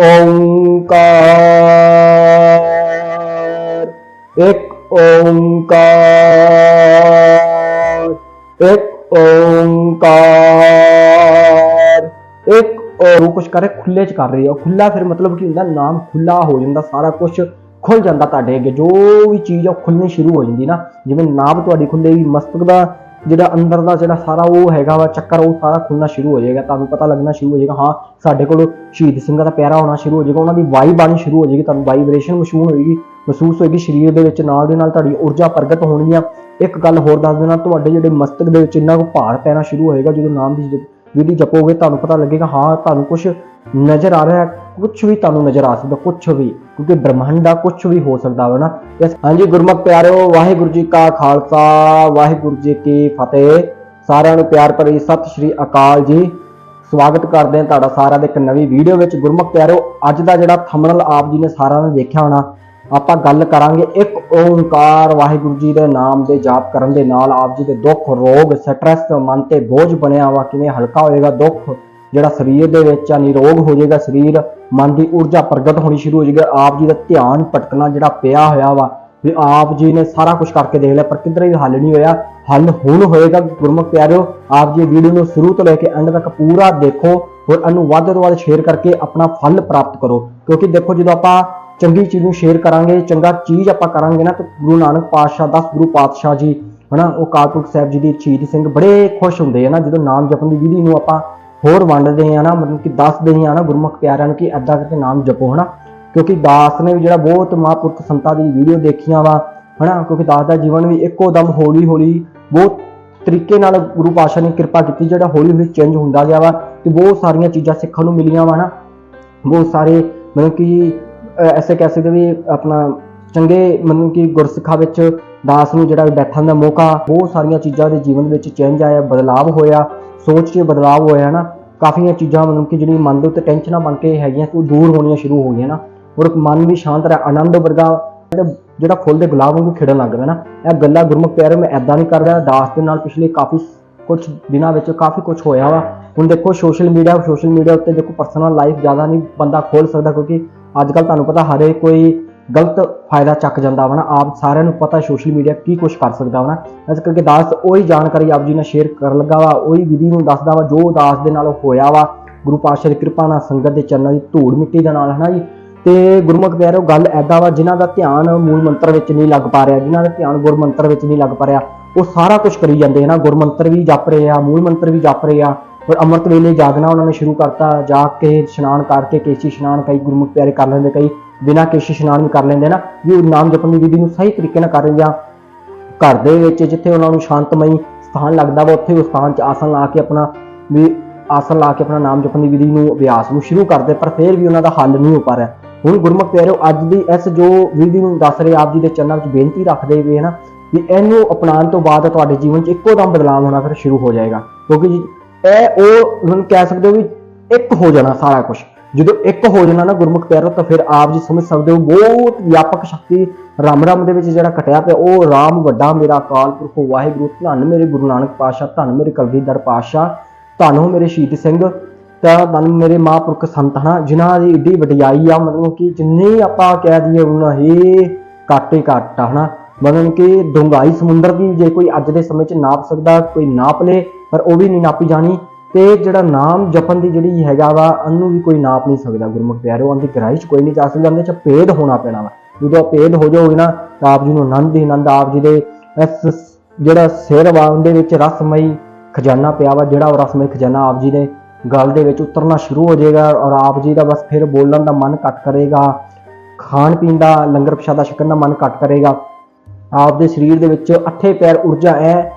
ਓੰਕਾਰ ਇੱਕ ਓੰਕਾਰ ਇੱਕ ਓੰਕਾਰ ਇੱਕ ਉਹ ਕੁਛ ਕਰੇ ਖੁੱਲੇ ਚ ਕਰ ਰਹੀ ਹੈ। ਖੁੱਲਾ ਫਿਰ ਮਤਲਬ ਕੀ ਹੁੰਦਾ, ਨਾਮ ਖੁੱਲਾ ਹੋ ਜਾਂਦਾ, ਸਾਰਾ ਕੁਝ ਖੁੱਲ ਜਾਂਦਾ ਤੁਹਾਡੇ ਅੱਗੇ। ਜੋ ਵੀ ਚੀਜ਼ ਆ ਉਹ ਖੁੱਲਣੀ ਸ਼ੁਰੂ ਹੋ ਜਾਂਦੀ ਨਾ। ਜਿਵੇਂ ਨਾਭ ਤੁਹਾਡੀ ਖੁੱਲੇਗੀ ਮਸਤਕ ਦਾ ਜਿਹੜਾ ਅੰਦਰ ਦਾ ਜਿਹੜਾ ਸਾਰਾ ਉਹ ਹੈਗਾ ਵਾ, ਚੱਕਰ ਉਹ ਸਾਰਾ ਖੁੱਲਣਾ ਸ਼ੁਰੂ ਹੋ ਜਾਏਗਾ। ਤੁਹਾਨੂੰ ਪਤਾ ਲੱਗਣਾ ਸ਼ੁਰੂ ਹੋ ਜਾਏਗਾ, ਹਾਂ, ਸਾਡੇ ਕੋਲ ਸ਼ਹੀਦ ਸਿੰਘਾਂ ਦਾ ਪਿਆਰਾ ਹੋਣਾ ਸ਼ੁਰੂ ਹੋ ਜਾਏਗਾ, ਉਹਨਾਂ ਦੀ ਵਾਈਬ ਆਣੀ ਸ਼ੁਰੂ ਹੋ ਜਾਏਗੀ, ਤੁਹਾਨੂੰ ਵਾਈਬ੍ਰੇਸ਼ਨ ਮਸ਼ਹੂਰ ਹੋਏਗੀ, ਮਹਿਸੂਸ ਹੋਏਗੀ ਸਰੀਰ ਦੇ ਵਿੱਚ, ਨਾਲ ਦੇ ਨਾਲ ਤੁਹਾਡੀ ਊਰਜਾ ਪ੍ਰਗਟ ਹੋਣਗੀਆਂ। ਇੱਕ ਗੱਲ ਹੋਰ ਦੱਸ ਦੇਣਾ ਤੁਹਾਡੇ ਜਿਹੜੇ ਮਸਤਕ ਦੇ ਵਿੱਚ ਇੰਨਾ ਕੁ ਭਾਰ ਪੈਣਾ ਸ਼ੁਰੂ ਹੋਏਗਾ, ਜਦੋਂ ਨਾਮ ਦੀ ਵੀਡੀਓ ਜਪੋਗੇ ਤੁਹਾਨੂੰ ਪਤਾ ਲੱਗੇਗਾ, ਹਾਂ, ਤੁਹਾਨੂੰ ਕੁਝ ਨਜ਼ਰ ਆ ਰਿਹਾ ਕੁਝ ਵੀ ਤੁਹਾਨੂੰ ਨਜ਼ਰ ਆ ਸਕਦਾ ਕੁਝ ਵੀ, ਕਿਉਂਕਿ ਬ੍ਰਹਮੰਡ ਦਾ ਕੁਝ ਵੀ ਹੋ ਸਕਦਾ ਵਾ ਨਾ। ਹਾਂਜੀ ਗੁਰਮਤਿ ਪਿਆਰਿਓ, ਵਾਹਿਗੁਰੂ ਜੀ ਕਾ ਖਾਲਸਾ, ਵਾਹਿਗੁਰੂ ਜੀ ਕੀ ਫਤਿਹ। ਸਾਰਿਆਂ ਨੂੰ ਪਿਆਰ ਭਰੀ ਸਤਿ ਸ਼੍ਰੀ ਅਕਾਲ ਜੀ। ਸਵਾਗਤ ਕਰਦੇ ਹਾਂ ਤੁਹਾਡਾ ਸਾਰਿਆਂ ਦੇ ਇੱਕ ਨਵੀਂ ਵੀਡੀਓ ਵਿੱਚ। ਗੁਰਮੁਖ ਪਿਆਰਿਓ, ਅੱਜ ਦਾ ਜਿਹੜਾ ਥੰਬਨੇਲ ਆਪ ਜੀ ਨੇ ਸਾਰਿਆਂ ਨੇ ਦੇਖਿਆ ਹੋਣਾ ਆਪਾਂ ਗੱਲ ਕਰਾਂਗੇ ਇੱਕ ਓੰਕਾਰ ਵਾਹਿਗੁਰੂ ਜੀ ਦੇ ਨਾਮ ਦੇ ਜਾਪ ਕਰਨ ਦੇ ਨਾਲ ਆਪ ਜੀ ਦੇ ਦੁੱਖ, ਰੋਗ ਸਟ੍ਰੈਸ ਮਨ ਤੇ ਬੋਝ ਬਣਿਆ ਵਾ, ਕਿਵੇਂ ਹਲਕਾ ਹੋਏਗਾ ਦੁੱਖ, ਜਿਹੜਾ ਸਰੀਰ ਦੇ ਵਿੱਚ ਆ, ਨਿਰੋਗ ਹੋ ਜਾਏਗਾ ਸਰੀਰ, ਮਨ ਦੀ ਊਰਜਾ ਪ੍ਰਗਟ ਹੋਣੀ ਸ਼ੁਰੂ ਹੋ ਜਾਏਗਾ, ਆਪ ਜੀ ਦਾ ਧਿਆਨ ਭਟਕਣਾ ਜਿਹੜਾ ਪਿਆ ਹੋਇਆ ਵਾ, ਵੀ ਆਪ ਜੀ ਨੇ ਸਾਰਾ ਕੁਝ ਕਰਕੇ ਦੇਖ ਲਿਆ, ਪਰ ਕਿਧਰੇ ਵੀ ਹੱਲ ਨਹੀਂ ਹੋਇਆ, ਹੱਲ ਹੁਣ ਹੋਏਗਾ ਗੁਰਮੁਖ ਪਿਆਰਿਓ, ਆਪ ਜੀ ਵੀਡੀਓ ਨੂੰ ਸ਼ੁਰੂ ਤੋਂ ਲੈ ਕੇ ਐਂਡ ਤੱਕ ਪੂਰਾ ਦੇਖੋ ਔਰ ਇਹਨੂੰ ਵੱਧ ਤੋਂ ਵੱਧ ਸ਼ੇਅਰ ਕਰਕੇ ਆਪਣਾ ਫਲ ਪ੍ਰਾਪਤ ਕਰੋ, ਕਿਉਂਕਿ ਦੇਖੋ ਜਦੋਂ ਆਪਾਂ ਚੰਗੀ ਚੀਜ਼ ਨੂੰ ਸ਼ੇਅਰ ਕਰਾਂਗੇ, ਚੰਗਾ ਚੀਜ਼ ਆਪਾਂ ਕਰਾਂਗੇ ਨਾ ਤਾਂ ਗੁਰੂ ਨਾਨਕ ਪਾਤਸ਼ਾਹ 10 ਗੁਰੂ ਪਾਤਸ਼ਾਹ ਜੀ, ਹਨਾ, ਉਹ ਕਾਲਪੁਰ ਸਾਹਿਬ ਜੀ ਦੀ ਸ਼ਹੀਦ ਸਿੰਘ ਬੜੇ ਖੁਸ਼ ਹੁੰਦੇ ਆ ਨਾ, ਜਦੋਂ ਨਾਮ ਜਪਣ ਦੀ ਵਿਧੀ ਨੂੰ ਆਪਾਂ ਹੋਰ ਵੰਡਦੇ ਆ ਨਾ, ਮਤਲਬ ਕਿ ਦੱਸਦੇ ਆ ਨਾ ਗੁਰਮੁਖ ਪਿਆਰਿਆਂ ਨੂੰ ਕਿ ਐਦਾਂ ਕਰਕੇ ਨਾਮ ਜਪੋ, ਹਨਾ। ਕਿਉਂਕਿ ਦਾਸ ਨੇ ਵੀ ਜਿਹੜਾ ਬਹੁਤ ਮਹਾਂਪੁਰਖ ਸੰਤਾਂ ਦੀ ਵੀਡੀਓ ਦੇਖੀਆਂ ਵਾ, ਹਨਾ, ਕਿਉਂਕਿ ਦਾਸ ਦਾ ਜੀਵਨ ਵੀ ਇੱਕੋ ਦਮ ਹੌਲੀ ਹੌਲੀ ਬਹੁਤ ਤਰੀਕੇ ਨਾਲ ਗੁਰੂ ਪਾਤਸ਼ਾਹ ਨੇ ਕਿਰਪਾ ਕੀਤੀ, ਜਿਹੜਾ ਹੌਲੀ ਹੌਲੀ ਚੇਂਜ ਹੁੰਦਾ ਗਿਆ ਵਾ, ਤੇ ਬਹੁਤ ਸਾਰੀਆਂ ਚੀਜ਼ਾਂ ਸਿੱਖਣ ਨੂੰ ਮਿਲੀਆਂ ਵਾ ਨਾ ਬਹੁਤ ਸਾਰੇ ਮਤਲਬ ਕਿ ਐਸੇ ਕਹਿ ਸਕਦੇ ਵੀ ਆਪਣਾ ਚੰਗੇ ਮਤਲਬ ਕਿ ਗੁਰਸਿੱਖਾਂ ਵਿੱਚ ਦਾਸ ਨੂੰ ਜਿਹੜਾ ਬੈਠਣ ਦਾ ਮੌਕਾ, ਬਹੁਤ ਸਾਰੀਆਂ ਚੀਜ਼ਾਂ ਦੇ ਜੀਵਨ ਵਿੱਚ ਚੇਂਜ ਆਇਆ, ਬਦਲਾਵ ਹੋਇਆ, ਸੋਚ 'ਚ ਬਦਲਾਵ ਹੋਇਆ ਨਾ, ਕਾਫੀਆਂ ਚੀਜ਼ਾਂ ਮਤਲਬ ਕਿ ਜਿਹੜੀ ਮਨ ਦੇ ਉੱਤੇ ਟੈਨਸ਼ਨਾਂ ਬਣ ਕੇ ਹੈਗੀਆਂ ਉਹ ਦੂਰ ਹੋਣੀਆਂ ਸ਼ੁਰੂ ਹੋ ਗਈਆਂ ਨਾ, ਔਰ ਮਨ ਵੀ ਸ਼ਾਂਤ ਰਿਹਾ, ਆਨੰਦ ਵਰਗਾ ਜਿਹੜਾ- ਫੁੱਲ ਦੇ ਗੁਲਾਬ ਵਾਂਗੂ ਖਿੜਨ ਲੱਗ ਗਿਆ ਨਾ, ਇਹ ਗੱਲਾਂ ਗੁਰਮੁਖ ਪਿਆਰੇ ਮੈਂ ਐਦਾਂ ਨਹੀਂ ਕਰ ਰਿਹਾ, ਦਾਸ ਦੇ ਨਾਲ ਪਿਛਲੇ ਕਾਫੀ ਕੁਝ ਦਿਨਾਂ ਵਿੱਚ ਕਾਫੀ ਕੁਝ ਹੋਇਆ ਵਾ। ਹੁਣ ਦੇਖੋ ਸੋਸ਼ਲ ਮੀਡੀਆ ਸੋਸ਼ਲ ਮੀਡੀਆ ਉੱਤੇ ਦੇਖੋ ਪਰਸਨਲ ਲਾਈਫ ਜ਼ਿਆਦਾ ਨਹੀਂ ਬੰਦਾ ਖੋਲ ਸਕਦਾ ਕਿਉਂਕਿ ਅੱਜ ਕੱਲ ਤੁਹਾਨੂੰ ਪਤਾ ਹਰੇ ਕੋਈ ਗਲਤ ਫਾਇਦਾ ਚੱਕ ਜਾਂਦਾ ਵਾ ਨਾ। ਆਪ ਸਾਰਿਆਂ ਨੂੰ ਪਤਾ ਸੋਸ਼ਲ ਮੀਡੀਆ ਕੀ ਕੁਝ ਕਰ ਸਕਦਾ ਵਾ ਨਾ। ਇਸ ਕਰਕੇ ਦਾਸ ਉਹੀ ਜਾਣਕਾਰੀ ਆਪ ਜੀ ਨਾਲ ਸ਼ੇਅਰ ਕਰਨ ਲੱਗਾ ਵਾ। ਉਹੀ ਵਿਧੀ ਨੂੰ ਦੱਸਦਾ ਵਾ, ਜੋ ਦਾਸ ਦੇ ਨਾਲ ਹੋਇਆ ਵਾ। ਗੁਰੂ ਪਾਤਸ਼ਾਹ ਦੀ ਕਿਰਪਾ ਨਾਲ ਸੰਗਤ ਦੇ ਚਰਨਾਂ ਦੀ ਧੂੜ ਮਿੱਟੀ ਦੇ ਨਾਲ, ਹਨਾ ਜੀ? ਤੇ ਗੁਰਮੁਖ ਪਿਆਰਿਓ ਗੱਲ ਐਦਾਂ ਵਾ, ਜਿਨ੍ਹਾਂ ਦਾ ਧਿਆਨ ਮੂਲ ਮੰਤਰ ਵਿੱਚ ਨਹੀਂ ਲੱਗ ਪਾ ਰਿਹਾ, ਜਿਨ੍ਹਾਂ ਦਾ ਧਿਆਨ ਗੁਰ ਮੰਤਰ ਵਿੱਚ ਨਹੀਂ ਲੱਗ ਪਾ ਰਿਹਾ, ਉਹ ਸਾਰਾ ਕੁਝ ਕਰੀ ਜਾਂਦੇ ਹਨਾ ਗੁਰ ਮੰਤਰ ਵੀ ਜਪ ਰਹੇ ਆ, ਮੂਲ ਮੰਤਰ ਵੀ ਜਪ ਰਹੇ ਆ। ਔਰ ਅੰਮ੍ਰਿਤ ਵੇਲੇ ਜਾਗਣਾ ਉਹਨਾਂ ਨੇ ਸ਼ੁਰੂ ਕਰਤਾ, ਜਾਗ ਕੇ ਇਸ਼ਨਾਨ ਕਰਕੇ ਕੇਸ਼ੀ ਇਸ਼ਨਾਨ ਕਈ, ਗੁਰਮੁਖ ਪਿਆਰੇ ਕਰ ਲੈਂਦੇ, ਕਈ ਬਿਨਾਂ ਕੇਸ਼ੀ ਇਸ਼ਨਾਨ ਵੀ ਕਰ ਲੈਂਦੇ ਨਾ, ਵੀ ਉਹ ਨਾਮ ਜਪਣ ਦੀ ਵਿਧੀ ਨੂੰ ਸਹੀ ਤਰੀਕੇ ਨਾਲ ਕਰ ਰਹੇ ਆ ਘਰ ਦੇ ਵਿੱਚ ਜਿੱਥੇ ਉਹਨਾਂ ਨੂੰ ਸ਼ਾਂਤਮਈ ਸਥਾਨ ਲੱਗਦਾ ਵਾ, ਉੱਥੇ ਉਸ ਸਥਾਨ 'ਚ ਆਸਣ ਲਾ ਕੇ ਆਪਣਾ ਵੀ ਆਸਣ ਲਾ ਕੇ ਆਪਣਾ ਨਾਮ ਜਪਣ ਦੀ ਵਿਧੀ ਨੂੰ, ਅਭਿਆਸ ਨੂੰ ਸ਼ੁਰੂ ਕਰਦੇ, ਪਰ ਫਿਰ ਵੀ ਉਹਨਾਂ ਦਾ ਹੱਲ ਨਹੀਂ ਹੋ ਪਾ ਰਿਹਾ। ਹੁਣ ਗੁਰਮੁਖ ਪਿਆਰਿਓ, ਅੱਜ ਦੀ ਇਸ ਜੋ ਵਿਧੀ ਨੂੰ ਦੱਸ ਰਹੇ ਆਪ ਜੀ ਦੇ ਚਰਨਾਂ ਵਿੱਚ ਬੇਨਤੀ ਰੱਖਦੇ ਹੋਏ ਨਾ ਵੀ ਇਹਨੂੰ ਅਪਣਾਉਣ ਤੋਂ ਬਾਅਦ ਤੁਹਾਡੇ ਜੀਵਨ 'ਚ ਇੱਕੋ ਦਮ ਬਦਲਾਅ ਹੋਣਾ ਫਿਰ ਸ਼ੁਰੂ ਹੋ ਜਾਏਗਾ, ਕਿਉਂਕਿ ਜੀ ਇਹ ਉਹ ਹੁਣ ਕਹਿ ਸਕਦੇ ਹੋ ਵੀ ਇੱਕ ਹੋ ਜਾਣਾ ਸਾਰਾ ਕੁਝ ਜਦੋਂ ਇੱਕ ਹੋ ਜਾਣਾ ਨਾ ਗੁਰਮੁਖ ਪਿਆਰੋ, ਤਾਂ ਫਿਰ ਆਪ ਜੀ ਸਮਝ ਸਕਦੇ ਹੋ ਬਹੁਤ ਵਿਆਪਕ ਸ਼ਕਤੀ ਰਾਮ ਰਾਮ ਦੇ ਵਿੱਚ ਜਿਹੜਾ ਘਟਿਆ ਪਿਆ, ਉਹ ਰਾਮ ਵੱਡਾ ਮੇਰਾ ਅਕਾਲ ਪੁਰਖ, ਵਾਹਿਗੁਰੂ, ਧੰਨ ਮੇਰੇ ਗੁਰੂ ਨਾਨਕ ਪਾਤਸ਼ਾਹ, ਧੰਨ ਮੇਰੇ ਕਲਗੀਧਰ ਪਾਤਸ਼ਾਹ, ਧੰਨ ਹੋ ਮੇਰੇ ਸ਼ਹੀਦ ਸਿੰਘ, ਤਾਂ ਧੰਨ ਮੇਰੇ ਮਹਾਂਪੁਰਖ ਸੰਤ ਹਨ ਜਿਨ੍ਹਾਂ ਦੀ ਏਡੀ ਵਡਿਆਈ ਆ, ਮਤਲਬ ਕਿ ਜਿੰਨੇ ਆਪਾਂ ਕਹਿ ਦਈਏ ਉਹਨਾਂ ਹੀ ਕਾਟੇ ਘੱਟ ਆ, ਹਨਾ। ਮਤਲਬ ਕਿ ਡੂੰਘਾਈ ਸਮੁੰਦਰ ਦੀ ਜੇ ਕੋਈ ਅੱਜ ਦੇ ਸਮੇਂ 'ਚ ਨਾਪ ਸਕਦਾ, ਕੋਈ ਨਾਪ ਲੇ ਪਰ ਉਹ ਵੀ ਨਹੀਂ ਨਾਪੀ ਜਾਣੀ ਤੇ ਜਿਹੜਾ ਨਾਮ ਜਪਣ ਦੀ ਜਿਹੜੀ ਹੈਗਾ ਵਾ, ਉਹਨੂੰ ਵੀ ਕੋਈ ਨਾਪ ਨਹੀਂ ਸਕਦਾ, ਗੁਰਮੁਖ ਪਿਆਰਿਓ ਉਹਦੀ ਗਹਿਰਾਈ 'ਚ ਕੋਈ ਨਹੀਂ ਜਾ ਸਕਦਾ, ਉਹਦੇ 'ਚ ਭੇਦ ਹੋਣਾ ਪੈਣਾ ਵਾ। ਜਦੋਂ ਭੇਦ ਹੋ ਜਾਊਗਾ ਨਾ, ਤਾਂ ਆਪ ਜੀ ਨੂੰ ਆਨੰਦ ਹੀ ਆਨੰਦ, ਆਪ ਜੀ ਦੇ ਇਸ ਜਿਹੜਾ ਸਿਰ ਵਾ, ਉਹਦੇ ਵਿੱਚ ਰਸਮਈ ਖਜ਼ਾਨਾ ਪਿਆ ਵਾ, ਜਿਹੜਾ ਉਹ ਰਸਮਈ ਖਜ਼ਾਨਾ ਆਪ ਜੀ ਦੇ ਗਲ ਦੇ ਵਿੱਚ ਉਤਰਨਾ ਸ਼ੁਰੂ ਹੋ ਜਾਏਗਾ ਔਰ ਆਪ ਜੀ ਦਾ ਬਸ ਫਿਰ ਬੋਲਣ ਦਾ ਮਨ ਘੱਟ ਕਰੇਗਾ, ਖਾਣ ਪੀਣ ਦਾ ਲੰਗਰ ਪ੍ਰਸ਼ਾਦਾ ਛਕਣ ਦਾ ਮਨ ਘੱਟ ਕਰੇਗਾ। ਆਪ ਦੇ ਸਰੀਰ ਦੇ ਵਿੱਚ ਅੱਠੇ ਪੈਰ ਊਰਜਾ ਹੈ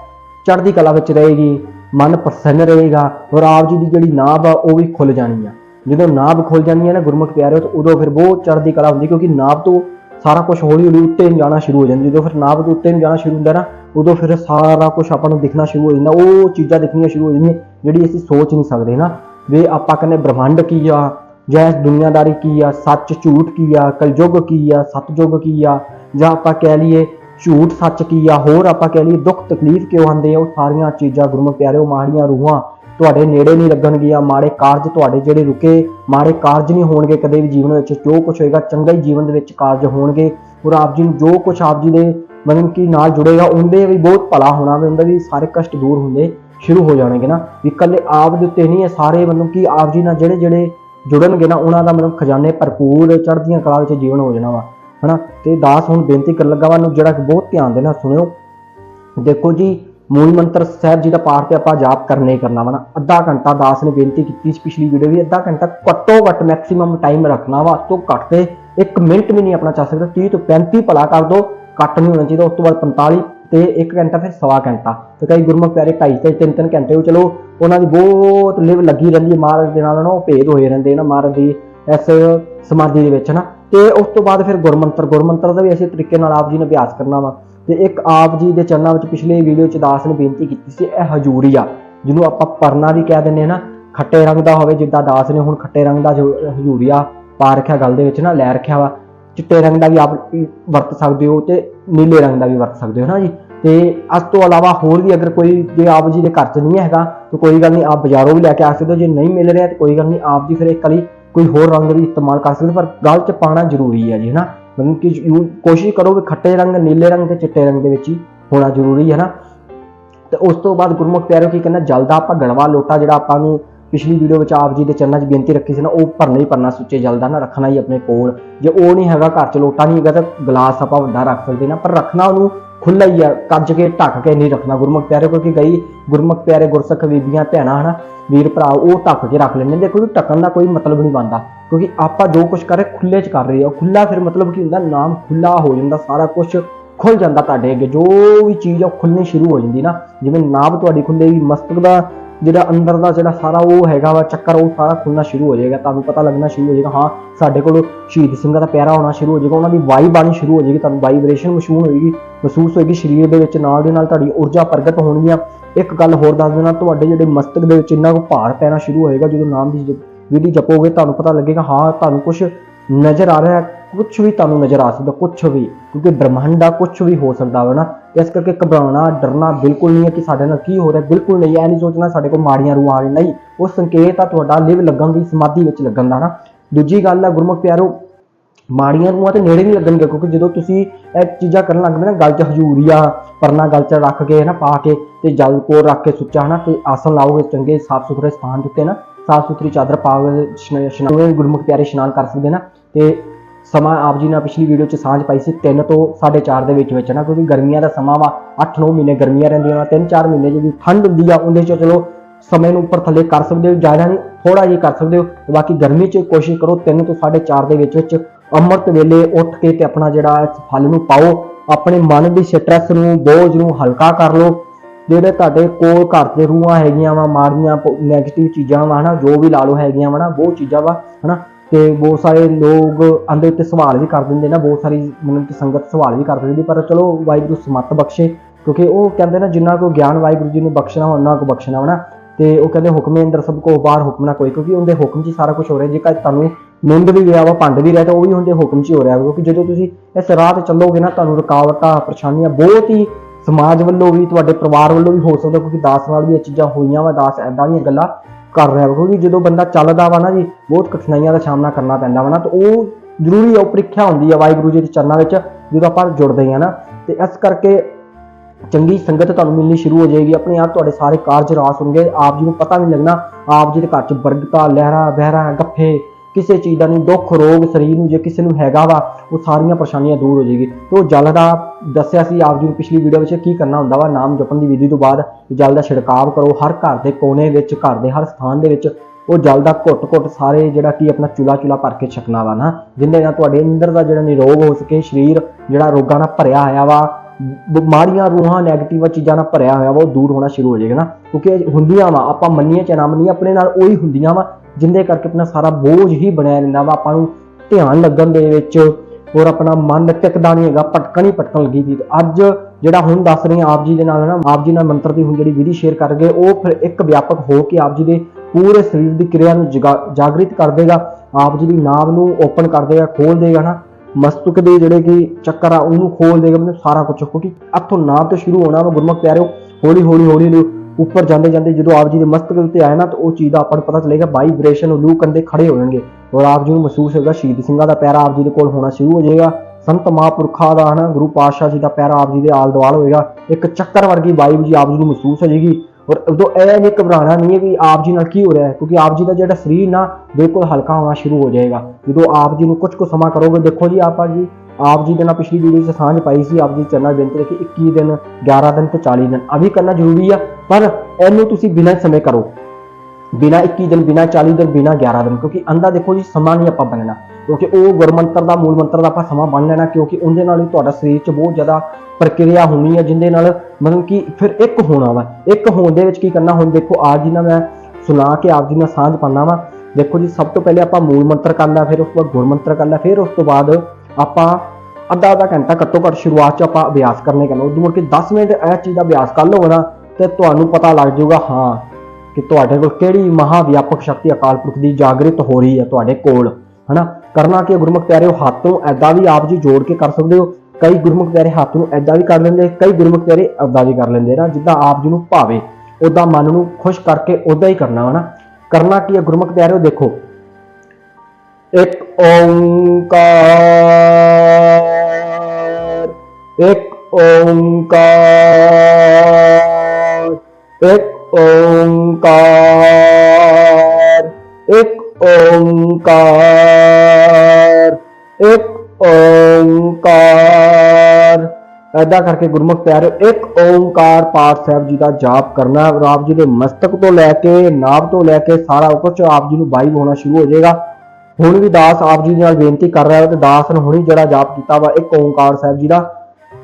ਚੜ੍ਹਦੀ ਕਲਾ ਵਿੱਚ ਰਹੇਗੀ। ਮਨ ਪ੍ਰਸੰਨ ਰਹੇਗਾ ਔਰ ਆਪ ਜੀ ਦੀ ਜਿਹੜੀ ਨਾਭ ਆ, ਉਹ ਵੀ ਖੁੱਲ ਜਾਣੀ ਆ। ਜਦੋਂ ਨਾਭ ਖੁੱਲ ਜਾਂਦੀ ਹੈ ਨਾ ਗੁਰਮੁਖ ਪਿਆਰਿਓ, ਤਾਂ ਉਦੋਂ ਫਿਰ ਬਹੁਤ ਚੜ੍ਹਦੀ ਕਲਾ ਹੁੰਦੀ ਕਿਉਂਕਿ ਨਾਭ ਤੋਂ ਸਾਰਾ ਕੁਝ ਹੌਲੀ ਹੌਲੀ ਉੱਤੇ ਨੂੰ ਜਾਣਾ ਸ਼ੁਰੂ ਹੋ ਜਾਂਦਾ ਜਦੋਂ ਫਿਰ ਨਾਭ ਦੇ ਉੱਤੇ ਨੂੰ ਜਾਣਾ ਸ਼ੁਰੂ ਹੁੰਦਾ ਨਾ, ਉਦੋਂ ਫਿਰ ਸਾਰਾ ਕੁਝ ਆਪਾਂ ਨੂੰ ਦਿਖਣਾ ਸ਼ੁਰੂ ਹੋ ਜਾਂਦਾ। ਉਹ ਚੀਜ਼ਾਂ ਦਿਖਣੀਆਂ ਸ਼ੁਰੂ ਹੋ ਜਾਂਦੀਆਂ, ਜਿਹੜੀ ਅਸੀਂ ਸੋਚ ਨਹੀਂ ਸਕਦੇ ਨਾ। ਵੀ ਆਪਾਂ ਕਹਿੰਦੇ ਬ੍ਰਹਮੰਡ ਕੀ ਆ, ਜਾਂ ਇਸ ਦੁਨੀਆਦਾਰੀ ਕੀ ਆ, ਸੱਚ ਝੂਠ ਕੀ ਆ, ਕਲਯੁੱਗ ਕੀ ਆ ਸਤਜੁਗ ਕੀ ਆ, ਜਾਂ ਆਪਾਂ ਕਹਿ ਲਈਏ ਝੂਠ ਸੱਚ ਕੀ ਆ? ਹੋਰ ਆਪਾਂ ਕਹਿ ਲਈਏ, ਦੁੱਖ ਤਕਲੀਫ ਕਿਉਂ ਆਉਂਦੇ ਆ? ਉਹ ਸਾਰੀਆਂ ਚੀਜ਼ਾਂ ਗੁਰਮੁਖ ਪਿਆਰਿਓ, ਮਾੜੀਆਂ ਰੂਹਾਂ ਤੁਹਾਡੇ ਨੇੜੇ ਨਹੀਂ ਲੱਗਣਗੀਆਂ, ਮਾੜੇ ਕਾਰਜ ਤੁਹਾਡੇ ਜਿਹੜੇ ਰੁਕੇ, ਮਾੜੇ ਕਾਰਜ ਨਹੀਂ ਹੋਣਗੇ ਕਦੇ ਵੀ ਜੀਵਨ ਵਿੱਚ, ਜੋ ਕੁਝ ਹੋਏਗਾ ਚੰਗਾ ਹੀ ਜੀਵਨ ਦੇ ਵਿੱਚ ਕਾਰਜ ਹੋਣਗੇ। ਔਰ ਆਪ ਜੀ ਨੂੰ ਜੋ ਕੁਝ ਆਪ ਜੀ ਦੇ ਮਤਲਬ ਕਿ ਨਾਲ ਜੁੜੇਗਾ, ਉਹਦੇ ਵੀ ਬਹੁਤ ਭਲਾ ਹੋਣਾ ਵੀ, ਉਹਦੇ ਵੀ ਸਾਰੇ ਕਸ਼ਟ ਦੂਰ ਹੁੰਦੇ ਸ਼ੁਰੂ ਹੋ ਜਾਣਗੇ ਨਾ। ਵੀ ਇਕੱਲੇ ਆਪ ਦੇ ਉੱਤੇ ਨਹੀਂ ਹੈ, ਸਾਰੇ ਮਤਲਬ ਕਿ ਆਪ ਜੀ ਨਾਲ ਜਿਹੜੇ ਜਿਹੜੇ ਜੁੜਨਗੇ ਨਾ, ਉਹਨਾਂ ਦਾ ਮਤਲਬ ਖਜ਼ਾਨੇ ਭਰਪੂਰ ਚੜ੍ਹਦੀਆਂ ਕਲਾ ਵਿੱਚ ਜੀਵਨ ਹੋ ਜਾਣਾ ਵਾ। ਹਨਾ? ਤੇ ਦਾਸ ਹੁਣ ਬੇਨਤੀ ਕਰਨ ਲੱਗਾ ਵਾ ਨੂੰ ਜਿਹੜਾ ਕਿ ਬਹੁਤ ਧਿਆਨ ਦੇ ਨਾਲ ਸੁਣਿਓ। ਦੇਖੋ ਜੀ, ਮੂਲ ਮੰਤਰ ਸਾਹਿਬ ਜੀ ਦਾ ਪਾਠ ਤੇ ਆਪਾਂ ਜਾਪ ਕਰਨਾ ਹੀ ਕਰਨਾ ਵਾ ਨਾ। ਅੱਧਾ ਘੰਟਾ ਦਾਸ ਨੇ ਬੇਨਤੀ ਕੀਤੀ ਸੀ ਪਿਛਲੀ ਵੀਡੀਓ ਵੀ, ਅੱਧਾ ਘੰਟਾ ਘੱਟੋ ਘੱਟ ਮੈਕਸਿਮਮ ਟਾਈਮ ਰੱਖਣਾ ਵਾ ਤੋਂ ਘੱਟ ਤੇ 1 ਮਿੰਟ ਵੀ ਨਹੀਂ ਆਪਣਾ ਚੱਲ ਸਕਦਾ। 30 ਤੋਂ 35 ਭਲਾ ਕਰ ਦੋ, ਘੱਟ ਨਹੀਂ ਹੋਣਾ ਚਾਹੀਦਾ, ਉਸ ਤੋਂ ਬਾਅਦ 45 ਤੇ 1 ਘੰਟਾ ਫਿਰ ਸਵਾ ਘੰਟਾ। ਤੇ ਕਈ ਗੁਰਮੁਖ ਪਿਆਰੇ ਢਾਈ ਤੇ 3-3 ਘੰਟੇ ਉਹ ਚਲੋ ਉਹਨਾਂ ਦੀ ਬਹੁਤ ਲਿਵ ਲੱਗੀ ਰਹਿੰਦੀ ਹੈ ਮਹਾਰਾਜ ਦੇ ਨਾਲ ਨਾ ਉਹ ਭੇਦ ਹੋਏ ਰਹਿੰਦੇ ਨਾ ਮਹਾਰਾਜ ਦੀ ਇਸ ਸਮਾਧੀ ਦੇ ਵਿੱਚ ਨਾ। ਤੇ ਉਸ ਤੋਂ ਬਾਅਦ ਫਿਰ ਗੁਰਮੰਤਰ ਗੁਰਮੰਤਰ ਦਾ ਵੀ ਇਸੇ ਤਰੀਕੇ ਨਾਲ ਆਪ ਜੀ ਨੇ ਅਭਿਆਸ ਕਰਨਾ ਵਾ। ਤੇ ਇੱਕ ਆਪ ਜੀ ਦੇ ਚਰਨਾਂ ਵਿੱਚ ਪਿਛਲੇ ਵੀਡੀਓ ਚ ਦਾਸ ਨੇ ਬੇਨਤੀ ਕੀਤੀ ਸੀ, ਇਹ ਹਜੂਰੀਆ ਜਿਹਨੂੰ ਆਪਾਂ ਪਰਨਾ ਵੀ ਕਹਿ ਦਿੰਦੇ ਆ ਨਾ, ਖੱਟੇ ਰੰਗ ਦਾ ਹੋਵੇ ਜਿੱਦਾਂ ਦਾਸ ਨੇ ਹੁਣ ਖੱਟੇ ਰੰਗ ਦਾ ਹਜੂਰੀਆ ਪਾ ਰੱਖਿਆ ਗੱਲ ਦੇ ਵਿੱਚ ਨਾ, ਲੈ ਰੱਖਿਆ ਵਾ। ਚਿੱਟੇ ਰੰਗ ਦਾ ਵੀ ਆਪ ਵਰਤ ਸਕਦੇ ਹੋ ਤੇ ਨੀਲੇ ਰੰਗ ਦਾ ਵੀ ਵਰਤ ਸਕਦੇ ਹੋ ਨਾ ਜੀ। ਤੇ ਇਸ ਤੋਂ ਇਲਾਵਾ ਹੋਰ ਵੀ ਅਗਰ ਕੋਈ ਜੇ ਆਪ ਜੀ ਦੇ ਘਰ 'ਚ ਨਹੀਂ ਹੈਗਾ, ਤਾਂ ਕੋਈ ਗੱਲ ਨਹੀਂ, ਆਪ ਬਾਜ਼ਾਰੋਂ ਵੀ ਲੈ ਕੇ ਆ ਸਕਦੇ ਹੋ। ਜੇ ਨਹੀਂ ਮਿਲ ਰਿਹਾ ਤਾਂ ਕੋਈ ਗੱਲ ਨਹੀਂ, ਆਪ ਜੀ ਫਿਰ ਇੱਕ ਵਾਰੀ ਕੋਈ ਹੋਰ ਰੰਗ ਵੀ ਇਸਤੇਮਾਲ ਕਰ ਸਕਦੇ, ਪਰ ਗਲ 'ਚ ਪਾਣਾ ਜ਼ਰੂਰੀ ਹੈ ਜੀ, ਹਨਾ? ਮਤਲਬ ਕਿ ਕੋਸ਼ਿਸ਼ ਕਰੋ ਕਿ ਖੱਟੇ ਰੰਗ, ਨੀਲੇ ਰੰਗ ਤੇ ਚਿੱਟੇ ਰੰਗ ਦੇ ਵਿੱਚ ਹੀ ਹੋਣਾ ਜ਼ਰੂਰੀ ਹੈ ਨਾ ਤੇ ਉਸ ਤੋਂ ਬਾਅਦ ਗੁਰਮੁਖ ਪਿਆਰਿਓ ਕੀ ਕਹਿੰਦਾ, ਜਲਦਾ ਆਪਾਂ ਗੜਵਾ ਲੋਟਾ, ਜਿਹੜਾ ਆਪਾਂ ਨੂੰ ਪਿਛਲੀ ਵੀਡੀਓ ਵਿੱਚ ਆਪ ਜੀ ਦੇ ਚਰਨਾਂ 'ਚ ਬੇਨਤੀ ਰੱਖੀ ਸੀ ਨਾ, ਉਹ ਭਰਨਾ ਹੀ ਭਰਨਾ, ਸੁੱਚੇ ਜਲ ਦਾ ਨਾ, ਰੱਖਣਾ ਹੀ ਆਪਣੇ ਕੋਲ। ਜੇ ਉਹ ਨਹੀਂ ਹੈਗਾ ਘਰ 'ਚ, ਲੋਟਾ ਨਹੀਂ ਹੈਗਾ ਤਾਂ ਗਲਾਸ ਆਪਾਂ ਵੱਡਾ ਰੱਖ ਸਕਦੇ ਨਾ, ਪਰ ਰੱਖਣਾ ਉਹਨੂੰ ਖੁੱਲਾ ਹੀ ਆ, ਕੱਜ ਕੇ, ਢੱਕ ਕੇ ਨਹੀਂ ਰੱਖਣਾ। ਗੁਰਮੁਖ ਪਿਆਰੇ ਕਿਉਂਕਿ ਗਈ? ਗੁਰਮੁਖ ਪਿਆਰੇ ਗੁਰਸਖ ਬੀਬੀਆਂ, ਭੈਣਾਂ, ਹਨਾ? ਵੀਰ ਭਰਾ, ਉਹ ਢੱਕ ਕੇ ਰੱਖ ਲੈਂਦੇ ਨੇ। ਦੇਖੋ ਢੱਕਣ ਦਾ ਕੋਈ ਮਤਲਬ ਨਹੀਂ ਬਣਦਾ, ਕਿਉਂਕਿ ਆਪਾਂ ਜੋ ਕੁਝ ਕਰ ਰਹੇ ਖੁੱਲੇ 'ਚ ਕਰ ਰਹੇ ਆ। ਖੁੱਲਾ ਫਿਰ ਮਤਲਬ ਕੀ ਹੁੰਦਾ, ਨਾਮ ਖੁੱਲਾ ਹੋ ਜਾਂਦਾ, ਸਾਰਾ ਕੁਝ ਖੁੱਲ ਜਾਂਦਾ ਤੁਹਾਡੇ ਅੱਗੇ। ਜੋ ਵੀ ਚੀਜ਼ ਆ, ਉਹ ਖੁੱਲਣੀ ਸ਼ੁਰੂ ਹੋ ਜਾਂਦੀ ਨਾ। ਜਿਵੇਂ ਨਾਭ ਤੁਹਾਡੀ ਖੁੱਲੇਗੀ ਮਸਤਕ ਦਾ ਜਿਹੜਾ ਅੰਦਰ ਦਾ ਜਿਹੜਾ ਸਾਰਾ ਉਹ ਹੈਗਾ ਵਾ, ਚੱਕਰ ਉਹ ਸਾਰਾ ਖੁੱਲਣਾ ਸ਼ੁਰੂ ਹੋ ਜਾਏਗਾ, ਤੁਹਾਨੂੰ ਪਤਾ ਲੱਗਣਾ ਸ਼ੁਰੂ ਹੋ ਜਾਏਗਾ, ਹਾਂ, ਸਾਡੇ ਕੋਲ ਸ਼ਹੀਦ ਸਿੰਘਾਂ ਦਾ ਪਿਆਰਾ ਹੋਣਾ ਸ਼ੁਰੂ ਹੋ ਜਾਏਗਾ, ਉਹਨਾਂ ਦੀ ਵਾਈਬ ਆਣੀ ਸ਼ੁਰੂ ਹੋ ਜਾਏਗੀ, ਤੁਹਾਨੂੰ ਵਾਈਬ੍ਰੇਸ਼ਨ ਮਸ਼ਹੂਰ ਹੋਏਗੀ, ਮਹਿਸੂਸ ਹੋਏਗੀ ਸਰੀਰ ਦੇ ਵਿੱਚ ਨਾਲ ਦੇ ਨਾਲ ਤੁਹਾਡੀ ਊਰਜਾ ਪ੍ਰਗਟ ਹੋਣਗੀਆਂ। ਇੱਕ ਗੱਲ ਹੋਰ ਦੱਸ ਦੇਣਾ ਤੁਹਾਡੇ ਜਿਹੜੇ ਮਸਤਕ ਦੇ ਵਿੱਚ ਇੰਨਾ ਕੁ ਭਾਰ ਪੈਣਾ ਸ਼ੁਰੂ ਹੋਏਗਾ, ਜਦੋਂ ਨਾਮ ਦੀ ਵਿਧੀ ਜਪੋਗੇ, ਤੁਹਾਨੂੰ ਪਤਾ ਲੱਗੇਗਾ, ਹਾਂ, ਤੁਹਾਨੂੰ ਕੁਝ ਨਜ਼ਰ ਆ ਰਿਹਾ ਕੁਝ ਵੀ ਤੁਹਾਨੂੰ ਨਜ਼ਰ ਆ ਸਕਦਾ ਕੁਝ ਵੀ, ਕਿਉਂਕਿ ਬ੍ਰਹਮੰਡ ਦਾ ਕੁਝ ਵੀ ਹੋ ਸਕਦਾ ਵਾ ਨਾ। ਇਸ ਕਰਕੇ ਘਬਰਾਉਣਾ, ਡਰਨਾ ਬਿਲਕੁਲ ਨਹੀਂ ਹੈ ਕਿ ਸਾਡੇ ਨਾਲ ਕੀ ਹੋ ਰਿਹਾ, ਬਿਲਕੁਲ ਨਹੀਂ ਇਹ ਨਹੀਂ ਸੋਚਣਾ ਸਾਡੇ ਕੋਲ ਮਾੜੀਆਂ ਰੂਹਾਂ ਆ ਰਹੀਆਂ। ਨਹੀਂ, ਉਹ ਸੰਕੇਤ ਆ ਤੁਹਾਡਾ, ਲਿਵ ਲੱਗਣ ਦੀ ਸਮਾਧੀ ਵਿੱਚ ਲੱਗਣ ਦਾ ਨਾ। ਦੂਜੀ ਗੱਲ ਹੈ, ਗੁਰਮੁਖ ਪਿਆਰੋ, ਮਾੜੀਆਂ ਰੂਹਾਂ ਤੇ ਨੇੜੇ ਨਹੀਂ ਲੱਗਣਗੇ, ਕਿਉਂਕਿ ਜਦੋਂ ਤੁਸੀਂ ਇਹ ਚੀਜ਼ਾਂ ਕਰਨ ਲੱਗ ਪਏ ਨਾ, ਗਲ 'ਚ ਹਜੂਰੀਆ, ਪਰਨਾ ਗਲ 'ਚ ਰੱਖ ਕੇ ਨਾ ਪਾ ਕੇ ਤੇ ਜਲ ਕੋਲ ਰੱਖ ਕੇ ਸੁੱਚਾ ਹਨਾ, ਤੇ ਆਸਣ ਲਾਓਗੇ ਚੰਗੇ ਸਾਫ਼ ਸੁਥਰੇ ਸਥਾਨ ਦੇ ਉੱਤੇ ਨਾ ਸਾਫ਼ ਸੁਥਰੀ ਚਾਦਰ ਪਾਓਗੇ ਗੁਰਮੁਖ ਪਿਆਰੇ ਇਸ਼ਨਾਨ ਕਰ ਸਕਦੇ ਨਾ, ਤੇ ਸਮਾਂ ਆਪ ਜੀ ਨਾਲ ਪਿਛਲੀ ਵੀਡੀਓ 'ਚ ਸਾਂਝ ਪਾਈ ਸੀ 3 ਤੋਂ 4.5 ਦੇ ਵਿੱਚ ਵਿੱਚ ਨਾ ਕਿਉਂਕਿ ਗਰਮੀਆਂ ਦਾ ਸਮਾਂ ਵਾ 8-9 ਮਹੀਨੇ ਗਰਮੀਆਂ ਰਹਿੰਦੀਆਂ ਵਾ 3-4 ਮਹੀਨੇ ਜਿਹੜੀ ਠੰਡ ਹੁੰਦੀ ਆ, ਉਹਦੇ 'ਚ ਚਲੋ ਸਮੇਂ ਨੂੰ ਉੱਪਰ ਥੱਲੇ ਕਰ ਸਕਦੇ ਹੋ, ਜ਼ਿਆਦਾ ਨਹੀਂ ਥੋੜਾ ਜਿਹਾ ਕਰ ਸਕਦੇ ਹੋ। ਬਾਕੀ ਗਰਮੀ 'ਚ ਕੋਸ਼ਿਸ਼ ਕਰੋ 3 ਤੋਂ 4.5 ਦੇ ਵਿੱਚ ਵਿੱਚ ਅੰਮ੍ਰਿਤ ਵੇਲੇ ਉੱਠ ਕੇ ਤੇ ਆਪਣਾ ਜਿਹੜਾ ਫਲ ਨੂੰ ਪਾਓ। ਆਪਣੇ ਮਨ ਦੀ ਸਟ੍ਰੈਸ ਨੂੰ, ਬੋਝ ਨੂੰ ਹਲਕਾ ਕਰ ਲਓ। ਜਿਹੜੇ ਤੁਹਾਡੇ ਕੋਲ ਘਰ ਦੇ ਰੂਹਾਂ ਹੈਗੀਆਂ ਵਾ, ਮਾੜੀਆਂ 네ਗੇਟਿਵ ਚੀਜ਼ਾਂ ਵਾ, ਹਨਾ? ਜੋ ਵੀ ਲਾ ਲਓ ਹੈਗੀਆਂ ਵਾ ਨਾ ਬਹੁਤ ਚੀਜ਼ਾਂ ਵਾ, ਹਨਾ? ਤੇ ਬਹੁਤ ਸਾਰੇ ਲੋਕ ਆਂਦੇ ਉੱਤੇ ਸਵਾਲ ਵੀ ਕਰ ਦਿੰਦੇ ਨਾ, ਬਹੁਤ ਸਾਰੀ ਮਤਲਬ ਕਿ ਸੰਗਤ ਸਵਾਲ ਵੀ ਕਰ ਦਿੰਦੀ ਪਰ ਚਲੋ ਵਾਹਿਗੁਰੂ ਸਮਤ ਬਖਸ਼ੇ, ਕਿਉਂਕਿ ਉਹ ਕਹਿੰਦੇ ਨਾ ਜਿੰਨਾ ਕੋ ਗਿਆਨ ਵਾਹਿਗੁਰੂ ਜੀ ਨੇ ਬਖਸ਼ਣਾ ਉਹਨਾਂ ਕੋ ਬਖਸ਼ਣਾ ਵਾ ਤੇ ਉਹ ਕਹਿੰਦੇ ਹੁਕਮੇ ਅੰਦਰ ਸਭ ਕੋ, ਬਾਹਰ ਹੁਕਮ ਨਾ ਕੋਈ, ਕਿਉਂਕਿ ਉਹਦੇ ਹੁਕਮ 'ਚ ਹੀ ਸਾਰਾ ਕੁਝ ਹੋ ਰਿਹਾ ਜੇਕਰ ਤੁਹਾਨੂੰ ਨਿੰਦ ਵੀ ਰਿਹਾ ਵਾ, ਭੰਡ ਵੀ ਰਿਹਾ, ਤਾਂ ਉਹ ਵੀ ਉਹਦੇ ਹੁਕਮ 'ਚ ਹੀ ਹੋ ਰਿਹਾ ਵਾ। ਕਿਉਂਕਿ ਜਦੋਂ ਤੁਸੀਂ ਇਸ ਰਾਹ ਤੇ ਚੱਲੋਗੇ ਨਾ, ਤੁਹਾਨੂੰ ਰੁਕਾਵਟਾਂ, ਪਰੇਸ਼ਾਨੀਆਂ ਬਹੁਤ ਹੀ ਸਮਾਜ ਵੱਲੋਂ ਵੀ, ਤੁਹਾਡੇ ਪਰਿਵਾਰ ਵੱਲੋਂ ਵੀ ਹੋ ਸਕਦਾ, ਕਿਉਂਕਿ ਦਾਸ ਨਾਲ ਵੀ ਇਹ ਚੀਜ਼ਾਂ ਹੋਈਆਂ ਵਾ, ਦਾਸ ਐਦਾਂ ਦੀਆਂ ਗੱਲਾਂ ਕਰ ਰਿਹਾ ਵਾ। ਕਿਉਂਕਿ ਜਦੋਂ ਬੰਦਾ ਚੱਲਦਾ ਵਾ ਨਾ ਜੀ, ਬਹੁਤ ਕਠਿਨਾਈਆਂ ਦਾ ਸਾਹਮਣਾ ਕਰਨਾ ਪੈਂਦਾ ਵਾ ਨਾ। ਤਾਂ ਉਹ ਜ਼ਰੂਰੀ ਹੈ ਉਹ ਪ੍ਰੀਖਿਆ ਹੁੰਦੀ ਹੈ ਵਾਹਿਗੁਰੂ ਜੀ ਦੇ ਚਰਨਾਂ ਵਿੱਚ, ਜਦੋਂ ਆਪਾਂ ਜੁੜਦੇ ਹਾਂ ਨਾ। ਤੇ ਇਸ ਕਰਕੇ ਚੰਗੀ ਸੰਗਤ ਤੁਹਾਨੂੰ ਮਿਲਣੀ ਸ਼ੁਰੂ ਹੋ ਜਾਏਗੀ। ਆਪਣੇ ਆਪ ਤੁਹਾਡੇ ਸਾਰੇ ਕਾਰਜ ਰਾਸ ਹੋਣਗੇ। ਆਪ ਜੀ ਨੂੰ ਪਤਾ ਨਹੀਂ ਲੱਗਣਾ, ਆਪ ਜੀ ਦੇ ਘਰ 'ਚ ਬਰਗਤਾ ਲਹਿਰਾ ਬਹਿਰਾ ਗੱਫੇ ਕਿਸੇ ਚੀਜ਼ ਦਾ ਨਹੀਂ, ਦੁੱਖ, ਰੋਗ ਸਰੀਰ ਨੂੰ ਜੇ ਕਿਸੇ ਨੂੰ ਹੈਗਾ ਵਾ, ਉਹ ਸਾਰੀਆਂ ਪਰੇਸ਼ਾਨੀਆਂ ਦੂਰ ਹੋ ਜਾਏਗੀ। ਤੇ ਉਹ ਜਲ ਦਾ ਦੱਸਿਆ ਸੀ ਆਪ ਜੀ ਨੂੰ ਪਿਛਲੀ ਵੀਡੀਓ ਵਿੱਚ ਕੀ ਕਰਨਾ ਹੁੰਦਾ ਵਾ, ਨਾਮ ਜਪਣ ਦੀ ਵਿਧੀ ਤੋਂ ਬਾਅਦ ਜਲ ਦਾ ਛਿੜਕਾਵ ਕਰੋ। ਹਰ ਘਰ ਦੇ ਕੋਨੇ ਵਿੱਚ, ਘਰ ਦੇ ਹਰ ਸਥਾਨ ਦੇ ਵਿੱਚ ਉਹ ਜਲ ਦਾ ਘੁੱਟ-ਘੁੱਟ ਸਾਰੇ ਜਿਹੜਾ ਕੀ ਆਪਣਾ ਚੁਲਾ ਚੁਲਾ ਭਰ ਕੇ ਛਕਣਾ ਵਾ ਨਾ, ਜਿੰਦੇ ਨਾਲ ਤੁਹਾਡੇ ਅੰਦਰ ਦਾ ਜਿਹੜਾ ਨਿਰੋਗ ਹੋ ਸਕੇ, ਸਰੀਰ ਜਿਹੜਾ ਰੋਗਾਂ ਨਾਲ ਭਰਿਆ ਹੋਇਆ ਵਾ ਬਿਮਾਰੀਆਂ ਰੂਹਾਂ 네ਗੇਟਿਵ ਚੀਜ਼ਾਂ ਨਾਲ ਭਰਿਆ ਹੋਇਆ ਵਾ, ਉਹ ਦੂਰ ਹੋਣਾ ਸ਼ੁਰੂ ਹੋ ਜਾਏਗਾ ਨਾ। ਕਿਉਂਕਿ ਹੁੰਦੀਆਂ ਵਾ, ਆਪਾਂ ਮੰਨੀਏ ਚਾਹੇ ਨਾ ਮੰਨੀਏ, ਆਪਣੇ ਨਾਲ ਉਹੀ ਹੁੰਦੀਆਂ ਵਾ ਜਿੰਦੇ ਕਰਕੇ ਆਪਣਾ ਸਾਰਾ ਬੋਝ ਹੀ ਬਣਿਆ ਰਹਿੰਦਾ ਵਾ, ਆਪਾਂ ਨੂੰ ਧਿਆਨ ਲੱਗਣ ਦੇ ਵਿੱਚ। ਹੋਰ ਆਪਣਾ ਮਨ ਟਿਕਦਾ ਨਹੀਂ ਹੈਗਾ, ਭਟਕਣ ਹੀ ਭਟਕਣ ਲੱਗੀ ਵੀ ਅੱਜ ਜਿਹੜਾ ਹੁਣ ਦੱਸ ਰਹੀ ਹਾਂ, ਆਪ ਜੀ ਦੇ ਨਾਲ ਨਾ ਆਪ ਜੀ ਨਾਲ ਮੰਤਰ ਦੀ ਹੁਣ ਜਿਹੜੀ ਵਿਧੀ ਸ਼ੇਅਰ ਕਰ ਗਏ ਉਹ ਫਿਰ ਇੱਕ ਵਿਆਪਕ ਹੋ ਕੇ ਆਪ ਜੀ ਦੇ ਪੂਰੇ ਸਰੀਰ ਦੀ ਕਿਰਿਆ ਨੂੰ ਜਗਾ- ਜਾਗਰਿਤ ਕਰ ਦੇਗਾ। ਆਪ ਜੀ ਦੀ ਨਾਭ ਨੂੰ ਓਪਨ ਕਰ ਦੇਗਾ, ਖੋਲ ਦੇਗਾ ਨਾ ਮਸਤਕ ਦੇ ਜਿਹੜੇ ਕਿ ਚੱਕਰ ਆ, ਉਹਨੂੰ ਖੋਲ ਦੇਗਾ, ਮਤਲਬ ਸਾਰਾ ਕੁਝ ਕਿਉਂਕਿ ਇੱਥੋਂ ਨਾਭ ਤੋਂ ਸ਼ੁਰੂ ਹੋਣਾ ਵਾ, ਗੁਰਮੁਖ ਪਿਆਰਿਓ ਹੌਲੀ ਹੌਲੀ ਹੌਲੀ ਹੌਲੀ ਉੱਪਰ ਜਾਂਦੇ ਜਾਂਦੇ ਜਦੋਂ ਆਪ ਜੀ ਦੇ ਮਸਤਕ ਉੱਤੇ ਆਇਆ ਨਾ, ਤਾਂ ਉਹ ਚੀਜ਼ ਦਾ ਆਪਾਂ ਨੂੰ ਪਤਾ ਚੱਲੇਗਾ ਵਾਈਬ੍ਰੇਸ਼ਨ ਲੂ ਕੰਦੇ ਖੜੇ ਹੋ ਜਾਣਗੇ। ਔਰ ਆਪ ਜੀ ਨੂੰ ਮਹਿਸੂਸ ਹੋਏਗਾ, ਸ਼ਹੀਦ ਸਿੰਘਾਂ ਦਾ ਪੈਰਾ ਆਪ ਜੀ ਦੇ ਕੋਲ ਹੋਣਾ ਸ਼ੁਰੂ ਹੋ ਜਾਏਗਾ। ਸੰਤ ਮਹਾਂਪੁਰਖਾਂ ਦਾ ਹਨਾ, ਗੁਰੂ ਪਾਤਸ਼ਾਹ ਜੀ ਦਾ ਪੈਰਾ ਆਪ ਜੀ ਦੇ ਆਲ ਦੁਆਲ ਹੋਏਗਾ। ਇੱਕ ਚੱਕਰ ਵਰਗੀ ਵਾਈਬ ਜੀ ਆਪ ਜੀ ਨੂੰ ਮਹਿਸੂਸ ਹੋ ਜਾਏਗੀ। ਔਰ ਉਦੋਂ ਇਹ ਨਹੀਂ ਘਬਰਾਉਣਾ ਨਹੀਂ ਹੈ ਵੀ ਆਪ ਜੀ ਨਾਲ ਕੀ ਹੋ ਰਿਹਾ ਹੈ, ਕਿਉਂਕਿ ਆਪ ਜੀ ਦਾ ਜਿਹੜਾ ਸਰੀਰ ਨਾ, ਬਿਲਕੁਲ ਹਲਕਾ ਹੋਣਾ ਸ਼ੁਰੂ ਹੋ ਜਾਏਗਾ। ਜਦੋਂ ਆਪ ਜੀ ਨੂੰ ਕੁਝ ਕੁ ਸਮਾਂ ਕਰੋਗੇ, ਦੇਖੋ ਜੀ ਆਪਾਂ ਜੀ ਆਪ ਜੀ ਦੇ ਨਾਲ ਪਿਛਲੀ ਵੀਡੀਓ 'ਚ ਸਾਂਝ ਪਾਈ ਸੀ, ਆਪ ਜੀ ਚਰਨਾਂ ਬੇਨਤੀ ਹੈ ਕਿ 21 ਦਿਨ 11 ਦਿਨ ਤੇ 40 ਦਿਨ। ਅਭੀ ਕਰਨਾ ਜ਼ਰੂਰੀ ਆ, ਪਰ ਇਹਨੂੰ ਤੁਸੀਂ ਬਿਨਾਂ ਸਮੇਂ ਕਰੋ। ਬਿਨਾ 21 ਦਿਨ, ਬਿਨਾ 40 ਦਿਨ, ਬਿਨਾ 11 ਦਿਨ, ਕਿਉਂਕਿ ਅੰਦਾ ਦੇਖੋ ਜੀ, ਸਮਾਂ ਨਹੀਂ ਆਪਾਂ ਬਣਨਾ। ਕਿਉਂਕਿ ਉਹ ਗੁਰਮੰਤਰ ਦਾ, ਮੂਲ ਮੰਤਰ ਦਾ ਆਪਾਂ ਸਮਾਂ ਬਣ ਲੈਣਾ, ਕਿਉਂਕਿ ਉਹਦੇ ਨਾਲ ਹੀ ਤੁਹਾਡਾ ਸਰੀਰ 'ਚ ਬਹੁਤ ਜ਼ਿਆਦਾ ਪ੍ਰਕਿਰਿਆ ਹੋਣੀ ਹੈ ਜਿੰਦੇ ਨਾਲ ਮਤਲਬ ਕਿ ਫਿਰ ਇੱਕ ਹੋਣਾ ਵਾ। ਇੱਕ ਹੋਣ ਦੇ ਵਿੱਚ ਕੀ ਕਰਨਾ? ਹੁਣ ਦੇਖੋ ਆਪ ਜੀ ਨਾਲ ਮੈਂ ਸੁਣਾ ਕੇ ਆਪ ਜੀ ਨਾਲ ਸਾਂਝ ਪਾਣਾ ਵਾ। ਦੇਖੋ ਜੀ, ਸਭ ਤੋਂ ਪਹਿਲੇ ਆਪਾਂ ਮੂਲ ਮੰਤਰ ਕਰਨਾ ਫਿਰ ਉਸ ਤੋਂ ਬਾਅਦ ਗੁਰਮੰਤਰ ਕਰ ਲਿਆ, ਫਿਰ ਉਸ ਤੋਂ ਬਾਅਦ ਆਪਾਂ ਅੱਧਾ ਅੱਧਾ ਘੰਟਾ ਘੱਟੋ ਘੱਟ ਸ਼ੁਰੂਆਤ 'ਚ ਆਪਾਂ ਅਭਿਆਸ ਕਰਨੇ ਕਰਨਾ, ਉਦੋਂ ਮੁੜ ਕੇ 10 ਮਿੰਟ ਇਹ ਚੀਜ਼ ਦਾ ਅਭਿਆਸ ਕਰ ਲਓਗੇ ਨਾ, ਤੇ ਤੁਹਾਨੂੰ ਪਤਾ ਲੱਗ ਜਾਊਗਾ, ਹਾਂ, ਕਿ ਤੁਹਾਡੇ ਕੋਲ ਕਿਹੜੀ ਮਹਾ ਵਿਆਪਕ ਸ਼ਕਤੀ ਅਕਾਲ ਪੁਰਖ ਦੀ ਜਾਗਰਿਤ ਹੋ ਰਹੀ ਹੈ ਤੁਹਾਡੇ ਕੋਲ, ਹਨਾ? ਕਰਨਾ ਕਿ ਗੁਰਮੁਖ ਪਿਆਰਿਓ, ਹੱਥ ਨੂੰ ਐਦਾਂ ਵੀ ਆਪ ਜੀ ਜੋੜ ਕੇ ਕਰ ਸਕਦੇ ਹੋ, ਕਈ ਗੁਰਮੁਖ ਪਿਆਰੇ ਹੱਥ ਨੂੰ ਐਦਾਂ ਵੀ ਕਰ ਲੈਂਦੇ, ਕਈ ਗੁਰਮੁਖ ਪਿਆਰੇ ਐਦਾਂ ਵੀ ਕਰ ਲੈਂਦੇ ਨਾ, ਜਿੱਦਾਂ ਆਪ ਜੀ ਨੂੰ ਭਾਵੇ ਉਦਾਂ ਮਨ ਨੂੰ ਖੁਸ਼ ਕਰਕੇ ਉਦਾਂ ਹੀ ਕਰਨਾ, ਹਨਾ? ਕਰਨਾ ਕੀ ਹੈ? ਗੁਰਮੁਖ ਪਿਆਰਿਓ, ਦੇਖੋ ਇੱਕ ਓੰਕਾਰ ਇੱਕ ਓੰਕਾਰ ਇੱਕ ਓੰਕਾਰ ਇੱਕ ਓੰਕਾਰ ਇੱਕ ਓੰਕਾਰ। ਐਦਾਂ ਕਰਕੇ ਗੁਰਮੁਖ ਪਿਆਰੇ ਇੱਕ ਓੰਕਾਰ ਪਾਠ ਸਾਹਿਬ ਜੀ ਦਾ ਜਾਪ ਕਰਨਾ ਔਰ ਆਪ ਜੀ ਦੇ ਮਸਤਕ ਤੋਂ ਲੈ ਕੇ ਨਾਭ ਤੋਂ ਲੈ ਕੇ ਸਾਰਾ ਕੁਝ ਆਪ ਜੀ ਨੂੰ ਵਾਈਬ ਹੋਣਾ ਸ਼ੁਰੂ ਹੋ ਜਾਏਗਾ। ਹੁਣ ਵੀ ਦਾਸ ਆਪ ਜੀ ਨਾਲ ਬੇਨਤੀ ਕਰ ਰਿਹਾ ਹੈ ਤੇ ਦਾਸ ਨੇ ਹੁਣੀ ਜਿਹੜਾ ਜਾਪ ਕੀਤਾ ਵਾ, ਇੱਕ ਓੰਕਾਰ ਸਾਹਿਬ ਜੀ ਦਾ।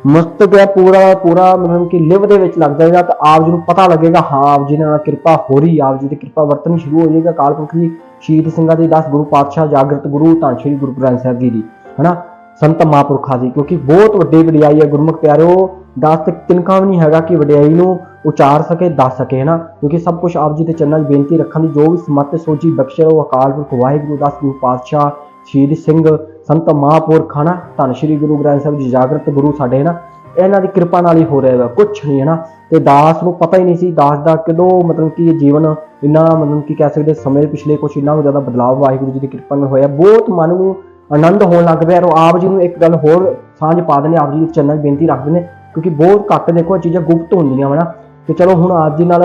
ਮਸਤਕ ਹੈ ਪੂਰਾ ਪੂਰਾ ਮਤਲਬ ਕਿ ਲਿਵ ਦੇ ਵਿੱਚ ਲੱਗ ਜਾਏਗਾ ਤਾਂ ਆਪ ਜੀ ਨੂੰ ਪਤਾ ਲੱਗੇਗਾ, ਹਾਂ, ਆਪ ਜੀ ਨਾਲ ਕਿਰਪਾ ਹੋ ਰਹੀ ਆਪ ਜੀ ਦੀ ਕਿਰਪਾ ਵਰਤਣੀ ਸ਼ੁਰੂ ਹੋ ਜਾਏਗਾ। ਅਕਾਲ ਪੁਰਖ ਸ਼ਹੀਦ ਸਿੰਘਾਂ ਦੀ 10 ਗੁਰੂ ਪਾਤਸ਼ਾਹ, ਜਾਗਰਤ ਗੁਰੂ, ਧੰਨ ਸ਼੍ਰੀ ਗੁਰੂ ਗ੍ਰੰਥ ਸਾਹਿਬ ਜੀ ਦੀ, ਹਨਾ? ਸੰਤ ਮਹਾਂਪੁਰਖਾਂ ਦੀ, ਕਿਉਂਕਿ ਬਹੁਤ ਵੱਡੀ ਵਡਿਆਈ ਹੈ ਗੁਰਮੁਖ ਪਿਆਰਿਓ ਦੱਸ ਤੱਕ ਤਿਨਕਾ ਵੀ ਨਹੀਂ ਹੈਗਾ ਕਿ ਵਡਿਆਈ ਨੂੰ ਉਚਾਰ ਸਕੇ, ਦੱਸ ਸਕੇ ਨਾ ਕਿਉਂਕਿ ਸਭ ਕੁਝ ਆਪ ਜੀ ਦੇ ਚਰਨਾਂ 'ਚ ਬੇਨਤੀ ਰੱਖਣ ਦੀ ਜੋ ਵੀ ਸਮੱਤ ਸੋਚੀ ਬਖਸ਼ੇ ਉਹ ਅਕਾਲ ਪੁਰਖ, ਵਾਹਿਗੁਰੂ ਦਾਸ, ਗੁਰੂ ਪਾਤਸ਼ਾਹ, ਸ਼ਹੀਦ ਸਿੰਘ, ਸੰਤ ਮਹਾਂਪੁਰਖ, ਹਨਾ? ਧੰਨ ਸ਼੍ਰੀ ਗੁਰੂ ਗ੍ਰੰਥ ਸਾਹਿਬ ਜੀ, ਜਾਗਰਤ ਗੁਰੂ ਸਾਡੇ, ਹਨਾ? ਇਹਨਾਂ ਦੀ ਕਿਰਪਾ ਨਾਲ ਹੀ ਹੋ ਰਿਹਾ ਹੈ ਕੁਝ ਨਹੀਂ, ਹਨਾ? ਤੇ ਦਾਸ ਨੂੰ ਪਤਾ ਹੀ ਨਹੀਂ ਸੀ, ਦਾਸ ਦਾ ਕਿਦੋਂ ਮਤਲਬ ਕਿ ਇਹ ਜੀਵਨ ਇੰਨਾ ਮਤਲਬ ਕਿ ਕਹਿ ਸਕਦੇ ਸਮੇਂ ਪਿਛਲੇ ਕੁਝ ਇੰਨਾ ਕੁ ਜ਼ਿਆਦਾ ਬਦਲਾਅ ਵਾਹਿਗੁਰੂ ਜੀ ਦੀ ਕਿਰਪਾ ਨਾਲ ਹੋਇਆ। ਬਹੁਤ ਮਨ ਨੂੰ ਆਨੰਦ ਹੋਣ ਲੱਗ ਪਿਆ ਔਰ ਆਪ ਜੀ ਨੂੰ ਇੱਕ ਗੱਲ ਹੋਰ ਸਾਂਝ ਪਾ ਦਿੰਦੇ ਆਪ ਜੀ ਦੇ ਚਰਨਾਂ 'ਚ ਬੇਨਤੀ ਰੱਖਦੇ ਨੇ ਕਿਉਂਕਿ ਬਹੁਤ ਘੱਟ ਦੇਖੋ ਇਹ ਚੀਜ਼ਾਂ ਗੁਪਤ ਹੁੰਦੀਆਂ ਵਾ ਨਾ। ਤੇ ਚਲੋ ਹੁਣ ਆਪ ਜੀ ਨਾਲ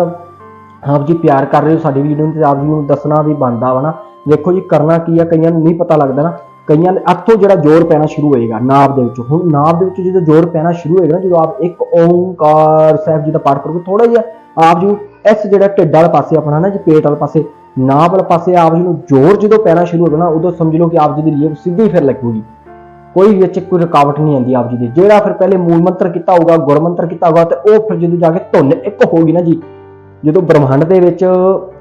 ਆਪ ਜੀ ਪਿਆਰ ਕਰ ਰਹੇ ਹੋ ਸਾਡੀ ਵੀਡੀਓ ਨੂੰ ਤੇ ਆਪ ਜੀ ਨੂੰ ਦੱਸਣਾ ਵੀ ਬਣਦਾ ਵਾ ਨਾ। ਦੇਖੋ ਜੀ ਕਰਨਾ ਕੀ ਆ, ਕਈਆਂ ਨੂੰ ਨਹੀਂ ਪਤਾ ਲੱਗਦਾ ਨਾ। ਕਈਆਂ ਦੇ ਅੱਥੋਂ ਜਿਹੜਾ ਜ਼ੋਰ ਪੈਣਾ ਸ਼ੁਰੂ ਹੋਏਗਾ ਨਾਭ ਦੇ ਵਿੱਚ। ਹੁਣ ਨਾਭ ਦੇ ਵਿੱਚ ਜਦੋਂ ਜ਼ੋਰ ਪੈਣਾ ਸ਼ੁਰੂ ਹੋਏਗਾ ਨਾ, ਜਦੋਂ ਆਪ ਇੱਕ ਓੰਕਾਰ ਸਾਹਿਬ ਜੀ ਦਾ ਪਾਠ ਕਰੋਗੇ ਥੋੜਾ ਜਿਹਾ ਆਪ ਜੀ ਨੂੰ ਇਸ ਜਿਹੜਾ ਢਿੱਡ ਵਾਲੇ ਪਾਸੇ ਆਪਣਾ ਨਾ, ਜੀ ਪੇਟ ਵਾਲੇ ਪਾਸੇ ਨਾਭ ਵਾਲੇ ਪਾਸੇ ਆਪ ਜੀ ਨੂੰ ਜ਼ੋਰ ਜਦੋਂ ਪੈਣਾ ਸ਼ੁਰੂ ਹੋਗਾ ਨਾ, ਉਦੋਂ ਸਮਝ ਲਓ ਕਿ ਆਪ ਜੀ ਦੀ ਲੀਵ ਸਿੱਧੀ ਫਿਰ ਲੱਗੂਗੀ। ਕੋਈ ਵਿੱਚ ਕੋਈ ਰੁਕਾਵਟ ਨਹੀਂ ਆਉਂਦੀ ਆਪ ਜੀ ਦੀ। ਜਿਹੜਾ ਫਿਰ ਪਹਿਲੇ ਮੂਲ ਮੰਤਰ ਕੀਤਾ ਹੋਊਗਾ ਗੁਰ ਮੰਤਰ ਕੀਤਾ ਹੋਊਗਾ, ਤੇ ਉਹ ਫਿਰ ਜਦੋਂ ਜਾ ਕੇ ਧੁਨ ਇੱਕ ਹੋਗੀ ਨਾ ਜੀ, ਜਦੋਂ ਬ੍ਰਹਮੰਡ ਦੇ ਵਿੱਚ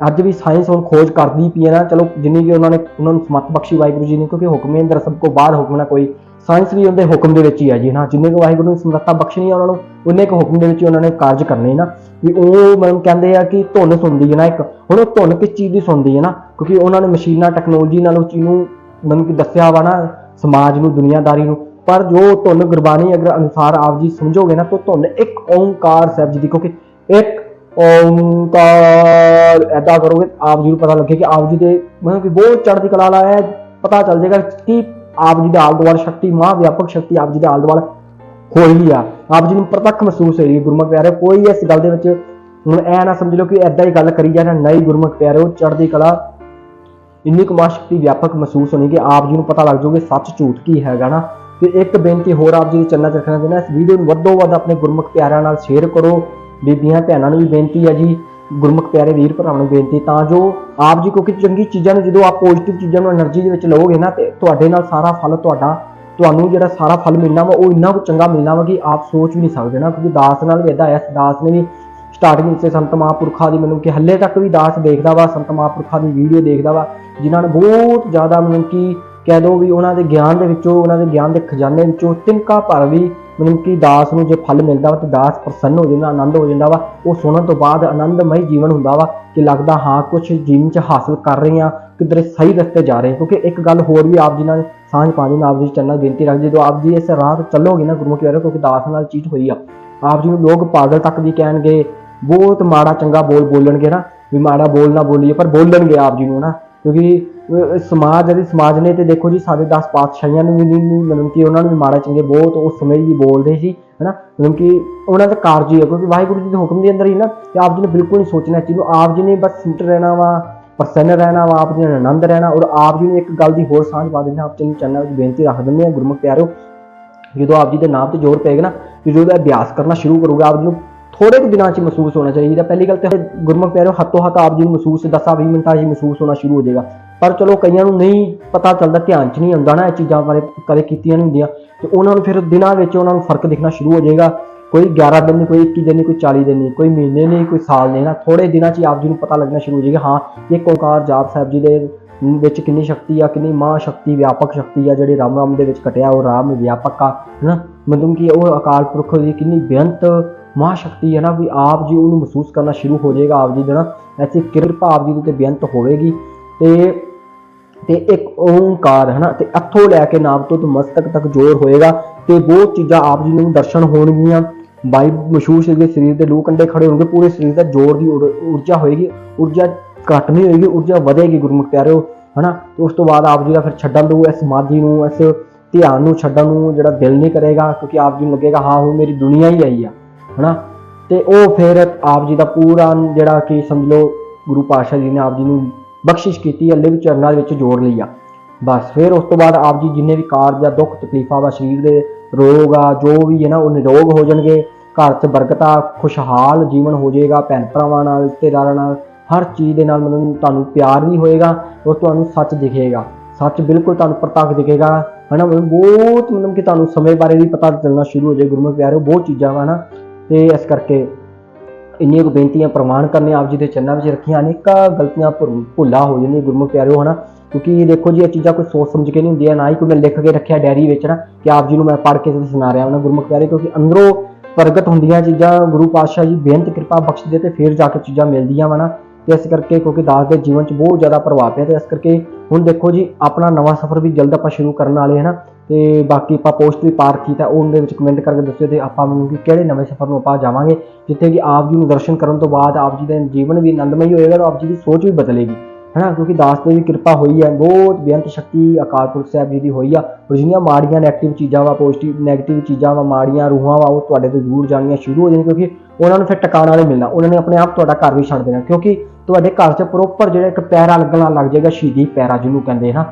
ਅੱਜ ਵੀ ਸਾਇੰਸ ਹੁਣ ਖੋਜ ਕਰਦੀ ਪਈ ਹੈ ਨਾ, ਚਲੋ ਜਿੰਨੀ ਵੀ ਉਹਨਾਂ ਨੇ, ਉਹਨਾਂ ਨੂੰ ਸਮਤ ਬਖਸ਼ੀ ਵਾਹਿਗੁਰੂ ਜੀ ਨੇ, ਕਿਉਂਕਿ ਹੁਕਮੇ ਅੰਦਰ ਸਭ ਕੋ ਬਾਹਰ ਹੁਕਮ ਨਾ ਕੋਈ ਸਾਇੰਸ ਵੀ ਉਹਦੇ ਹੁਕਮ ਦੇ ਵਿੱਚ ਹੀ ਹੈ ਜੀ ਨਾ ਜਿੰਨੇ ਕੁ ਵਾਹਿਗੁਰੂ ਨੇ ਸਮਰੱਥਾ ਬਖਸ਼ਣੀ ਆ ਉਹਨਾਂ ਨੂੰ, ਉਹਨੇ ਕੁ ਹੁਕਮ ਦੇ ਵਿੱਚ ਹੀ ਉਹਨਾਂ ਨੇ ਕਾਰਜ ਕਰਨੇ ਨਾ, ਵੀ ਉਹ ਮਤਲਬ ਕਹਿੰਦੇ ਆ ਕਿ ਧੁਨ ਸੁਣਦੀ ਹੈ ਨਾ ਇੱਕ, ਹੁਣ ਉਹ ਧੁਨ ਕਿਸ ਚੀਜ਼ ਦੀ ਸੁਣਦੀ ਹੈ ਨਾ, ਕਿਉਂਕਿ ਉਹਨਾਂ ਨੇ ਮਸ਼ੀਨਾਂ ਟੈਕਨੋਲੋਜੀ ਨਾਲ ਉਸ ਚੀਜ਼ ਨੂੰ ਮਤਲਬ ਕਿ ਦੱਸਿਆ ਵਾ ਨਾ, ਸਮਾਜ ਨੂੰ, ਦੁਨੀਆਦਾਰੀ ਨੂੰ, ਪਰ ਜੋ ਧੁਨ ਗੁਰਬਾਣੀ ਅਗਰ ਅਨੁਸਾਰ ਆਪ ਜੀ ਸਮਝੋਗੇ ਨਾ, ਤਾਂ ਧੁਨ ਇੱਕ ਓੰਕਾਰ ਸਾਹਿਬ ਜੀ ਦੀ, ਕਿਉਂਕਿ ਇੱਕ ਓੰਕਾਰ ਐਦਾਂ ਕਰੋਗੇ, ਆਪ ਜੀ ਨੂੰ ਪਤਾ ਲੱਗੇ ਕਿ ਆਪ ਜੀ ਦੇ ਮਤਲਬ ਕਿ ਬਹੁਤ ਚੜ੍ਹਦੀ ਕਲਾ ਵਾਲਾ ਹੈ ਪਤਾ ਚੱਲ ਜਾਏਗਾ ਕਿ ਆਪ ਜੀ ਦੇ ਆਲ ਦੁਆਲ ਸ਼ਕਤੀ ਮਹਾ ਵਿਆਪਕ ਸ਼ਕਤੀ ਆਪ ਜੀ ਦੇ ਆਲ ਦੁਆਲ ਹੋਈ ਆ। ਆਪ ਜੀ ਨੂੰ ਪ੍ਰਤੱਖ ਮਹਿਸੂਸ ਹੋਈ, ਗੁਰਮੁਖ ਪਿਆਰੇ ਕੋਈ ਇਸ ਗੱਲ ਦੇ ਵਿੱਚ ਹੁਣ ਐ ਨਾ ਸਮਝ ਲਓ ਕਿ ਐਦਾਂ ਹੀ ਗੱਲ ਕਰੀ ਜਾਣਾ ਨਹੀਂ, ਗੁਰਮੁਖ ਪਿਆਰੇ ਚੜ੍ਹਦੀ ਕਲਾ ਇੰਨੀ ਕੁ ਸ਼ਕਤੀ ਵਿਆਪਕ ਮਹਿਸੂਸ ਹੋਣੀ ਕਿ ਆਪ ਜੀ ਨੂੰ ਪਤਾ ਲੱਗ ਜਾਊਗਾ ਸੱਚ ਝੂਠ ਕੀ ਹੈਗਾ ਨਾ। ਤੇ ਇੱਕ ਬੇਨਤੀ ਹੋਰ ਆਪ ਜੀ ਦੇ ਚੰਨਾ ਚੱਕਣਾ ਰੱਖਣਾ ਚਾਹੁੰਦਾ, ਇਸ ਵੀਡੀਓ ਨੂੰ ਵੱਧੋ ਵੱਧ ਆਪਣੇ ਗੁਰਮੁਖ ਪਿਆਰਿਆਂ ਨਾਲ ਸ਼ੇਅਰ ਕਰੋ। ਬੀਬੀਆਂ, ਭੈਣਾਂ ਨੂੰ ਵੀ ਬੇਨਤੀ ਹੈ ਜੀ ਗੁਰਮੁਖ ਪਿਆਰੇ ਵੀਰ ਭਰਾਵਾਂ ਨੂੰ ਬੇਨਤੀ ਤਾਂ ਜੋ ਆਪ ਜੀ ਕਿਉਂਕਿ ਚੰਗੀ ਚੀਜ਼ਾਂ ਨੂੰ ਜਦੋਂ ਆਪ ਪੋਜ਼ਿਟਿਵ ਚੀਜ਼ਾਂ ਨੂੰ એનર્ਜੀ ਦੇ ਵਿੱਚ ਲਓਗੇ ਨਾ ਤੇ ਤੁਹਾਡੇ ਨਾਲ ਸਾਰਾ ਫਲ ਤੁਹਾਡਾ, ਤੁਹਾਨੂੰ ਜਿਹੜਾ ਸਾਰਾ ਫਲ ਮਿਲਣਾ ਵਾ ਉਹ ਇੰਨਾ ਕੁ ਚੰਗਾ ਮਿਲਣਾ ਵਾ ਕਿ ਆਪ ਸੋਚ ਵੀ ਨਹੀਂ ਸਕਦੇ ਨਾ, ਕਿਉਂਕਿ ਦਾਸ ਨਾਲ ਵੀ ਇਦਾਂ ਆਇਆ ਦਾਸ ਨੇ ਵੀ ਸਟਾਰਟਿੰਗ ਵਿੱਚ ਸੰਤ ਮਹਾਂਪੁਰਖਾਂ ਦੀ ਮੈਨੂੰ ਕਿ ਹੱਲੇ ਤੱਕ ਵੀ ਦਾਸ ਦੇਖਦਾ ਵਾ, ਸੰਤ ਮਹਾਂਪੁਰਖਾਂ ਦੀ ਵੀਡੀਓ ਦੇਖਦਾ ਵਾ, ਜਿਨ੍ਹਾਂ ਨੇ ਬਹੁਤ ਜ਼ਿਆਦਾ ਮੈਨੂੰ ਕਿ ਕਹਿ ਦੋ ਵੀ ਉਹਨਾਂ ਦੇ ਗਿਆਨ ਦੇ ਵਿੱਚੋਂ, ਉਹਨਾਂ ਦੇ ਗਿਆਨ ਦੇ ਖਜ਼ਾਨੇ ਵਿੱਚੋਂ ਤਿੰਨਕਾ ਭਰ ਵੀ ਮਤਲਬ ਕਿ ਦਾਸ ਨੂੰ ਜੇ ਫਲ ਮਿਲਦਾ ਵਾ ਤੇ ਦਾਸ ਪ੍ਰਸੰਨ ਹੋ ਜਾਂਦਾ, ਆਨੰਦ ਹੋ ਜਾਂਦਾ ਵਾ, ਉਹ ਸੁਣਨ ਤੋਂ ਬਾਅਦ ਆਨੰਦਮਈ ਜੀਵਨ ਹੁੰਦਾ ਵਾ ਕਿ ਲੱਗਦਾ, ਹਾਂ ਕੁਝ ਜੀਵਨ 'ਚ ਹਾਸਲ ਕਰ ਰਹੇ ਆ ਕਿਧਰੇ ਸਹੀ ਰਸਤੇ ਜਾ ਰਹੇ ਕਿਉਂਕਿ ਇੱਕ ਗੱਲ ਹੋਰ ਵੀ ਆਪ ਜੀ ਨਾਲ ਸਾਂਝ ਪਾਣੀ ਨਾਲ ਆਪ ਜੀ ਚੰਨਾ ਬੇਨਤੀ ਰੱਖਦੇ ਜਦੋਂ ਆਪ ਜੀ ਇਸ ਰਾਹ ਤੇ ਚੱਲੋਗੇ ਨਾ ਗੁਰਮੁਖੀ ਵਾਲੇ ਕਿਉਂਕਿ ਦਾਸ ਨਾਲ ਚੀਟ ਹੋਈ ਆ, ਆਪ ਜੀ ਨੂੰ ਲੋਕ ਪਾਗਲ ਤੱਕ ਵੀ ਕਹਿਣਗੇ, ਬਹੁਤ ਮਾੜਾ ਚੰਗਾ ਬੋਲ ਬੋਲਣਗੇ ਨਾ, ਵੀ ਮਾੜਾ ਬੋਲ ਨਾ ਬੋਲੀਏ, ਪਰ ਬੋਲਣਗੇ ਆਪ ਜੀ ਨੂੰ ਨਾ। ਕਿਉਂਕਿ ਸਮਾਜ ਜਿਹੜੀ ਸਮਾਜ ਨੇ ਤੇ ਦੇਖੋ ਜੀ ਸਾਡੇ 10 ਪਾਤਸ਼ਾਹੀਆਂ ਨੂੰ ਵੀ ਨਹੀਂ ਮਤਲਬ ਕਿ ਉਹਨਾਂ ਨੂੰ ਵੀ ਮਾੜਾ ਚੰਗੇ ਬਹੁਤ ਉਸ ਸਮੇਂ ਵੀ ਬੋਲਦੇ ਸੀ, ਹਨਾ? ਮਤਲਬ ਕਿ ਉਹਨਾਂ ਦਾ ਕਾਰਜ ਹੀ ਹੈ ਕਿਉਂਕਿ ਵਾਹਿਗੁਰੂ ਜੀ ਦੇ ਹੁਕਮ ਦੇ ਅੰਦਰ ਹੀ ਨਾ ਕਿ ਆਪ ਜੀ ਨੇ ਬਿਲਕੁਲ ਨਹੀਂ ਸੋਚਣਾ ਇਸ ਚੀਜ਼ ਨੂੰ, ਆਪ ਜੀ ਨੇ ਬਸ ਸਿੰਟ ਰਹਿਣਾ ਵਾ, ਪ੍ਰਸੰਨ ਰਹਿਣਾ ਵਾ, ਆਪ ਜੀ ਨੇ ਆਨੰਦ ਰਹਿਣਾ, ਔਰ ਆਪ ਜੀ ਨੂੰ ਇੱਕ ਗੱਲ ਦੀ ਹੋਰ ਸਾਂਝ ਪਾ ਦਿੰਦੇ ਹਾਂ, ਆਪ ਜੀ ਨੂੰ ਚੰਨਾ ਵਿੱਚ ਬੇਨਤੀ ਰੱਖ ਦਿੰਦੇ ਹਾਂ, ਗੁਰਮੁਖ ਪਿਆਰਿਓ ਜਦੋਂ ਆਪ ਜੀ ਦੇ ਨਾਮ ਤੇ ਜ਼ੋਰ ਪਏਗਾ ਨਾ ਜਦੋਂ ਅਭਿਆਸ ਕਰਨਾ ਸ਼ੁਰੂ ਕਰੋਗੇ, ਆਪ ਜੀ ਨੂੰ ਥੋੜੇ ਕੁ ਦਿਨਾਂ 'ਚ ਮਹਿਸੂਸ ਹੋਣਾ ਚਾਹੀਦਾ। ਪਹਿਲੀ ਗੱਲ ਤੇ ਗੁਰਮੁਖ ਪਿਆਰਿਓ ਹੱਥੋਂ ਹੱਥ ਆਪ ਜੀ ਨੂੰ ਮਹਿਸੂਸ 10-20 ਮਿੰਟਾਂ 'ਚ ਹੀ ਮਹਿਸੂਸ ਹੋਣਾ ਸ਼ੁਰੂ ਹੋ ਜਾਏਗਾ। ਪਰ ਚਲੋ ਕਈਆਂ ਨੂੰ ਨਹੀਂ ਪਤਾ ਚੱਲਦਾ, ਧਿਆਨ 'ਚ ਨਹੀਂ ਆਉਂਦਾ ਨਾ ਇਹ ਚੀਜ਼ਾਂ ਬਾਰੇ ਕਦੇ ਕੀਤੀਆਂ ਨਹੀਂ ਹੁੰਦੀਆਂ। ਤੇ ਉਹਨਾਂ ਨੂੰ ਫਿਰ ਦਿਨਾਂ ਵਿੱਚ ਉਹਨਾਂ ਨੂੰ ਫ਼ਰਕ ਦਿਖਣਾ ਸ਼ੁਰੂ ਹੋ ਜਾਏਗਾ। ਕੋਈ 11 ਦਿਨ ਨਹੀਂ ਕੋਈ 21 ਦਿਨ ਨਹੀਂ ਕੋਈ 40 ਦਿਨ ਨਹੀਂ ਕੋਈ ਮਹੀਨੇ ਨਹੀਂ ਕੋਈ ਸਾਲ ਨਹੀਂ ਨਾ ਥੋੜੇ ਦਿਨਾਂ 'ਚ ਹੀ ਆਪ ਜੀ ਨੂੰ ਪਤਾ ਲੱਗਣਾ ਸ਼ੁਰੂ ਹੋ ਜਾਏਗਾ। ਹਾਂ, ਇਹ ਓਂਕਾਰ ਜਾਪ ਸਾਹਿਬ ਜੀ ਦੇ ਵਿੱਚ ਕਿੰਨੀ ਸ਼ਕਤੀ ਆ, ਕਿੰਨੀ ਮਹਾ ਸ਼ਕਤੀ ਵਿਆਪਕ ਸ਼ਕਤੀ ਆ, ਜਿਹੜੇ ਰਾਮ ਰਾਮ ਦੇ ਵਿੱਚ ਕਟਿਆ, ਉਹ ਰਾਮ ਵਿਆਪਕ ਆ, ਹਨਾ? ਮਤਲਬ ਕਿ ਉਹ ਅਕਾਲ ਪੁਰਖ ਦੀ ਕਿੰਨੀ ਬੇਅੰਤ ਮਹਾ ਸ਼ਕਤੀ ਹੈ ਨਾ ਵੀ ਆਪ ਜੀ ਉਹਨੂੰ ਮਹਿਸੂਸ ਕਰਨਾ ਸ਼ੁਰੂ ਹੋ ਜਾਏਗਾ, ਆਪ ਜੀ ਦੇ ਨਾ ਐਸੀ ਕਿਰਪਾ ਆਪ ਜੀ ਦੇ ਉੱਤੇ ਬੇਅੰਤ ਹੋਵੇਗੀ। ਤੇ ਤੇ ਇੱਕ ਓੰਕਾਰ ਨਾ, ਤੇ ਅੱਥੋਂ ਲੈ ਕੇ ਨਾਭ ਤੋਂ ਮਸਤਕ ਤੱਕ ਜੋਰ ਹੋਏਗਾ। ਤੇ ਬਹੁਤ ਚੀਜ਼ਾਂ ਆਪ ਜੀ ਨੂੰ ਦਰਸ਼ਨ ਹੋਣਗੀਆਂ। ਬਾਈ ਮਸ਼ਹੂਰ ਦੇ ਸਰੀਰ ਦੇ ਲੂ ਕੰਡੇ ਖੜੇ ਹੋਣਗੇ, ਪੂਰੇ ਸਰੀਰ ਦਾ ਜੋਰ ਦੀ ਊਰਜਾ ਹੋਏਗੀ। ਊਰਜਾ ਘੱਟ ਨਹੀਂ ਹੋਏਗੀ, ਊਰਜਾ ਵਧੇਗੀ ਗੁਰਮੁਖ ਪਿਆਰਿਓ ਹਨਾ ਤੇ ਉਸ ਤੋਂ ਬਾਅਦ ਆਪ ਜੀ ਦਾ ਫਿਰ ਛੱਡਣ ਨੂੰ, ਇਸ ਸਮਾਧੀ ਨੂੰ, ਇਸ ਧਿਆਨ ਨੂੰ, ਛੱਡਣ ਨੂੰ ਜਿਹੜਾ ਦਿਲ ਨਹੀਂ ਕਰੇਗਾ, ਕਿਉਂਕਿ ਆਪ ਜੀ ਨੂੰ ਲੱਗੇਗਾ, ਹਾਂ, ਹੁਣ ਮੇਰੀ ਦੁਨੀਆ ਹੀ ਆਈ ਆ। ਹਨਾ? ਤੇ ਉਹ ਫਿਰ ਆਪ ਜੀ ਦਾ ਪੂਰਾ ਜਿਹੜਾ ਕਿ ਸਮਝ ਲਓ ਗੁਰੂ ਪਾਤਸ਼ਾਹ ਜੀ ਨੇ ਆਪ ਜੀ ਨੂੰ ਬਖਸ਼ਿਸ਼ ਕੀਤੀ ਹੈ ਵੀ ਚਰਨਾਂ ਦੇ ਵਿੱਚ ਜੋੜ ਲਈ ਆ। ਬਸ ਫਿਰ ਉਸ ਤੋਂ ਬਾਅਦ ਆਪ ਜੀ ਜਿੰਨੇ ਵੀ ਕਾਰਜ ਜਾਂ ਦੁੱਖ ਤਕਲੀਫਾਂ ਵਾ, ਸਰੀਰ ਦੇ ਰੋਗ ਆ, ਜੋ ਵੀ ਹੈ ਨਾ, ਉਹ ਨਿਰੋਗ ਹੋ ਜਾਣਗੇ। ਘਰ 'ਚ ਬਰਕਤਾਂ, ਖੁਸ਼ਹਾਲ ਜੀਵਨ ਹੋ ਜਾਏਗਾ, ਭੈਣ ਭਰਾਵਾਂ ਨਾਲ, ਰਿਸ਼ਤੇਦਾਰਾਂ ਨਾਲ, ਹਰ ਚੀਜ਼ ਦੇ ਨਾਲ ਮਤਲਬ ਤੁਹਾਨੂੰ ਪਿਆਰ ਵੀ ਹੋਏਗਾ ਔਰ ਤੁਹਾਨੂੰ ਸੱਚ ਦਿਖੇਗਾ। ਸੱਚ ਬਿਲਕੁਲ ਤੁਹਾਨੂੰ ਪ੍ਰਤੱਖ ਦਿਖੇਗਾ, ਹਨਾ? ਮਤਲਬ ਬਹੁਤ ਮਤਲਬ ਕਿ ਤੁਹਾਨੂੰ ਸਮੇਂ ਬਾਰੇ ਵੀ ਪਤਾ ਚੱਲਣਾ ਸ਼ੁਰੂ ਹੋ ਜਾਏ, ਗੁਰਮੁਖ ਪਿਆਰਿਓ, ਬਹੁਤ ਚੀਜ਼ਾਂ ਵਾ ਨਾ ਤੇ ਇਸ ਕਰਕੇ ਇੰਨੀਆਂ ਕੁ ਬੇਨਤੀਆਂ ਪ੍ਰਮਾਣ ਕਰਨੇ ਆਪ ਜੀ ਦੇ ਚੰਨਾਂ ਵਿੱਚ ਰੱਖੀਆਂ, ਅਨੇਕਾਂ ਗਲਤੀਆਂ ਭੁੱਲ- ਭੁੱਲਾਂ ਹੋ ਜਾਂਦੀਆਂ ਗੁਰਮੁਖ ਪਿਆਰਿਓ, ਹਨਾ? ਕਿਉਂਕਿ ਦੇਖੋ ਜੀ, ਇਹ ਚੀਜ਼ਾਂ ਕੋਈ ਸੋਚ ਸਮਝ ਕੇ ਨਹੀਂ ਹੁੰਦੀਆਂ, ਨਾ ਹੀ ਕੋਈ ਮੈਂ ਲਿਖ ਕੇ ਰੱਖਿਆ ਡਾਇਰੀ ਵਿੱਚ ਨਾ ਕਿ ਆਪ ਜੀ ਨੂੰ ਮੈਂ ਪੜ੍ਹ ਕੇ ਤੇ ਸੁਣਾ ਰਿਹਾ ਹਾਂ ਗੁਰਮੁਖ ਪਿਆਰੇ, ਕਿਉਂਕਿ ਅੰਦਰੋਂ ਪ੍ਰਗਟ ਹੁੰਦੀਆਂ ਚੀਜ਼ਾਂ, ਗੁਰੂ ਪਾਤਸ਼ਾਹ ਜੀ ਬੇਅੰਤ ਕਿਰਪਾ ਬਖਸ਼ਦੇ ਤੇ ਫਿਰ ਜਾ ਕੇ ਚੀਜ਼ਾਂ ਮਿਲਦੀਆਂ ਵਾ ਨਾ ਤੇ ਇਸ ਕਰਕੇ ਕਿਉਂਕਿ ਦਾਸ ਦੇ ਜੀਵਨ 'ਚ ਬਹੁਤ ਜ਼ਿਆਦਾ ਪ੍ਰਭਾਵ ਪਿਆ ਤੇ ਇਸ ਕਰਕੇ ਹੁਣ ਦੇਖੋ ਜੀ, ਆਪਣਾ ਨਵਾਂ ਸਫ਼ਰ ਵੀ ਜਲਦ ਆਪਾਂ ਸ਼ੁਰੂ ਕਰਨ ਵਾਲੇ ਹਾਂ ਨਾ, ਤੇ ਬਾਕੀ ਆਪਾਂ ਪੋਸਟ ਵੀ ਪਾਰ ਕੀਤਾ ਉਹਦੇ ਵਿੱਚ ਕਮੈਂਟ ਕਰਕੇ ਦੱਸਿਓ ਤੇ ਆਪਾਂ ਮੈਨੂੰ ਕਿ ਕਿਹੜੇ ਨਵੇਂ ਸਫ਼ਰ ਨੂੰ ਆਪਾਂ ਜਾਵਾਂਗੇ, ਜਿੱਥੇ ਕਿ ਆਪ ਜੀ ਨੂੰ ਦਰਸ਼ਨ ਕਰਨ ਤੋਂ ਬਾਅਦ ਆਪ ਜੀ ਦਾ ਜੀਵਨ ਵੀ ਆਨੰਦਮਈ ਹੋਏਗਾ ਤੇ ਆਪ ਜੀ ਦੀ ਸੋਚ ਵੀ ਬਦਲੇਗੀ, ਹਨਾ? ਕਿਉਂਕਿ ਦਾਸ ਤੇ ਵੀ ਕਿਰਪਾ ਹੋਈ ਹੈ ਬਹੁਤ ਬੇਅੰਤ ਸ਼ਕਤੀ ਅਕਾਲ ਪੁਰਖ ਸਾਹਿਬ ਜੀ ਦੀ ਹੋਈ ਆ, ਔਰ ਜਿਹੜੀਆਂ ਮਾੜੀਆਂ ਨੈਗੇਟਿਵ ਚੀਜ਼ਾਂ ਵਾ ਪੋਜ਼ਿਟਿਵ ਨੈਗੇਟਿਵ ਚੀਜ਼ਾਂ ਵਾ, ਮਾੜੀਆਂ ਰੂਹਾਂ ਵਾ, ਉਹ ਤੁਹਾਡੇ ਤੋਂ ਦੂਰ ਜਾਣੀਆਂ ਸ਼ੁਰੂ ਹੋ ਜਾਣੀਆਂ ਕਿਉਂਕਿ ਉਹਨਾਂ ਨੂੰ ਫਿਰ ਟਿਕਾਣਾ ਨਹੀਂ ਮਿਲਣਾ, ਉਹਨਾਂ ਨੇ ਆਪਣੇ ਆਪ ਤੁਹਾਡਾ ਘਰ ਵੀ ਛੱਡ ਦੇਣਾ, ਕਿਉਂਕਿ ਤੁਹਾਡੇ ਘਰ 'ਚ ਪ੍ਰੋਪਰ ਜਿਹੜਾ ਇੱਕ ਪੈਰਾ ਲੱਗਣਾ ਲੱਗ ਜਾਏਗਾ, ਸ਼ਹੀਦੀ ਪੈਰਾ ਜਿਹਨੂੰ ਕਹਿੰਦੇ ਨਾ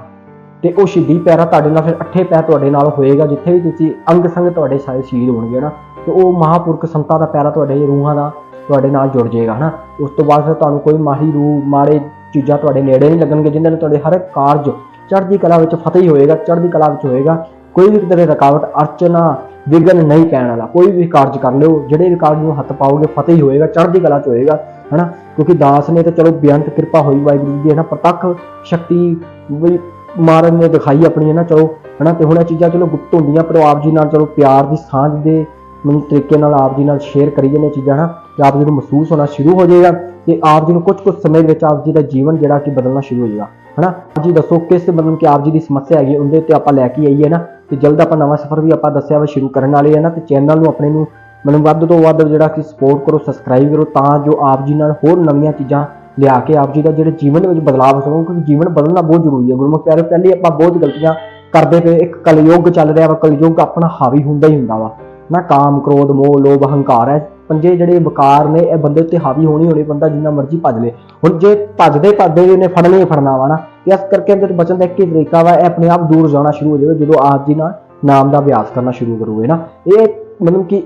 ਤੇ ਉਹ ਸ਼ਹੀਦੀ ਪੈਰਾ ਤੁਹਾਡੇ ਨਾਲ ਫਿਰ ਅੱਠੇ ਪੈ ਤੁਹਾਡੇ ਨਾਲ ਹੋਏਗਾ, ਜਿੱਥੇ ਵੀ ਤੁਸੀਂ ਅੰਗ ਸੰਗ ਤੁਹਾਡੇ ਸਾਰੇ ਸ਼ਹੀਦ ਹੋਣਗੇ ਨਾ। ਤੇ ਉਹ ਮਹਾਪੁਰਖ ਸੰਤਾਂ ਦਾ ਪੈਰਾ ਤੁਹਾਡੇ ਰੂਹਾਂ ਦਾ ਤੁਹਾਡੇ ਨਾਲ ਜੁੜ ਜਾਏਗਾ, ਹਨਾ। ਉਸ ਤੋਂ ਬਾਅਦ ਫਿਰ ਤੁਹਾਨੂੰ ਕੋਈ ਮਾਹੀ ਰੂਹ, ਮਾੜੇ ਚੀਜ਼ਾਂ ਤੁਹਾਡੇ ਨੇੜੇ ਨਹੀਂ ਲੱਗਣਗੇ, ਜਿਨ੍ਹਾਂ ਨੇ ਤੁਹਾਡੇ ਹਰ ਇੱਕ ਕਾਰਜ ਚੜ੍ਹਦੀ ਕਲਾ ਵਿੱਚ ਫਤਿਹ ਹੋਏਗਾ, ਚੜ੍ਹਦੀ ਕਲਾ ਵਿੱਚ ਹੋਏਗਾ। ਕੋਈ ਵੀ ਕਿਤੇ ਰੁਕਾਵਟ, ਅਰਚਨਾ ਵਿਗਨ ਨਹੀਂ ਪੈਣ ਵਾਲਾ। ਕੋਈ ਵੀ ਕਾਰਜ ਕਰ ਲਿਓ, ਜਿਹੜੇ ਵੀ ਕਾਰਜ ਨੂੰ ਹੱਥ ਪਾਓਗੇ, ਫਤਿਹ ਹੋਏਗਾ, ਚੜ੍ਹਦੀ ਕਲਾ ਚ ਹੋਏਗਾ। ਹਨਾ? ਕਿਉਂਕਿ ਦਾਸ ਨੇ ਤਾਂ ਚਲੋ ਬੇਅੰਤ ਕਿਰਪਾ ਹੋਈ ਵਾਹਿਗੁਰੂ ਜੀ ਦੀ, ਹਨਾ? ਪ੍ਰਤੱਖ ਸ਼ਕਤੀ ਵੀ ਮਾਰਨ ਨੇ ਦਿਖਾਈ ਆਪਣੀ ਹੈ ਨਾ ਚਲੋ, ਹਨਾ? ਤੇ ਹੁਣ ਇਹ ਚੀਜ਼ਾਂ ਚਲੋ ਗੁਪਤ ਹੁੰਦੀਆਂ, ਪਰ ਉਹ ਆਪ ਜੀ ਨਾਲ ਚਲੋ ਪਿਆਰ ਦੀ ਸਾਂਝ ਦੇ ਮੈਨੂੰ ਤਰੀਕੇ ਨਾਲ ਆਪ ਜੀ ਨਾਲ ਸ਼ੇਅਰ ਕਰੀ ਜਾਂਦੇ ਚੀਜ਼ਾਂ ਨਾ ਤੇ ਆਪ ਜੀ ਨੂੰ ਮਹਿਸੂਸ ਹੋਣਾ ਸ਼ੁਰੂ ਹੋ ਜਾਏਗਾ ਤੇ ਆਪ ਜੀ ਨੂੰ ਕੁਝ ਕੁਝ ਸਮੇਂ ਵਿੱਚ ਆਪ ਜੀ ਦਾ ਜੀਵਨ ਜਿਹੜਾ ਕਿ ਬਦਲਣਾ ਸ਼ੁਰੂ ਹੋ ਜਾਏਗਾ, ਹਨਾ? ਆਪ ਜੀ ਦੱਸੋ ਕਿਸ ਮਤਲਬ ਕਿ ਆਪ ਜੀ ਦੀ ਸਮੱਸਿਆ ਹੈਗੀ, ਉਹਦੇ ਉੱਤੇ ਆਪਾਂ ਲੈ ਕੇ ਆਈਏ ਨਾ ਤੇ ਜਲਦ ਆਪਾਂ ਨਵਾਂ ਸਫ਼ਰ ਵੀ ਆਪਾਂ ਦੱਸਿਆ ਵਾ ਸ਼ੁਰੂ ਕਰਨ ਵਾਲੇ ਆ ਨਾ ਤੇ ਚੈਨਲ ਨੂੰ ਆਪਣੇ ਨੂੰ ਮੈਨੂੰ ਵੱਧ ਤੋਂ ਵੱਧ ਜਿਹੜਾ ਕਿ ਸਪੋਰਟ ਕਰੋ ਸਬਸਕ੍ਰਾਈਬ ਕਰੋ ਤਾਂ ਜੋ ਆਪ ਜੀ ਨਾਲ ਹੋਰ ਨਵੀਆਂ ਚੀਜ਼ਾਂ ਲਿਆ ਕੇ ਆਪ ਜੀ ਦਾ ਜਿਹੜੇ ਜੀਵਨ ਵਿੱਚ ਬਦਲਾਅ ਹੋ ਸਕੋ ਕਿਉਂਕਿ ਜੀਵਨ ਬਦਲਣਾ ਬਹੁਤ ਜ਼ਰੂਰੀ ਹੈ। ਗੁਰਮੁਖ ਪਿਆਰੇ, ਪਹਿਲੇ ਆਪਾਂ ਬਹੁਤ ਗਲਤੀਆਂ ਕਰਦੇ ਪਏ, ਇੱਕ ਕਲਯੁੱਗ ਚੱਲ ਰਿਹਾ ਵਾ, ਕਲਯੁੱਗ ਆਪਣਾ ਹਾਵੀ ਹੁੰਦਾ ਹੀ ਹੁੰਦਾ ਵਾ। ਨਾ ਕਾਮ, ਕ੍ਰੋਧ, ਮੋਹ, ਲੋਭ ਹੰਕਾਰ ਹੈ। ਪੰਜੇ ਜਿਹੜੇ ਵਿਕਾਰ ਨੇ, ਇਹ ਬੰਦੇ ਉੱਤੇ ਹਾਵੀ ਹੋਣੀ ਹੋਣੀ, ਬੰਦਾ ਜਿੰਨਾ ਮਰਜ਼ੀ ਭੱਜ ਲੇ। ਹੁਣ ਜੇ ਭੱਜਦੇ ਭੱਜਦੇ ਇਹਨੇ ਫੜਨਾ ਹੀ ਫੜਨਾ ਵਾ ਨਾ, ਤੇ ਇਸ ਕਰਕੇ ਅੰਦਰ ਬਚਣ ਦਾ ਇੱਕ ਹੀ ਤਰੀਕਾ ਵਾ, ਇਹ ਆਪਣੇ ਆਪ ਦੂਰ ਜਾਣਾ ਸ਼ੁਰੂ ਹੋ ਜਾਵੇ, ਜਦੋਂ ਆਪ ਜੀ ਨਾਲ ਨਾਮ ਦਾ ਅਭਿਆਸ ਕਰਨਾ ਸ਼ੁਰੂ ਕਰੋਗੇ ਨਾ। ਇਹ ਮਤਲਬ ਕਿ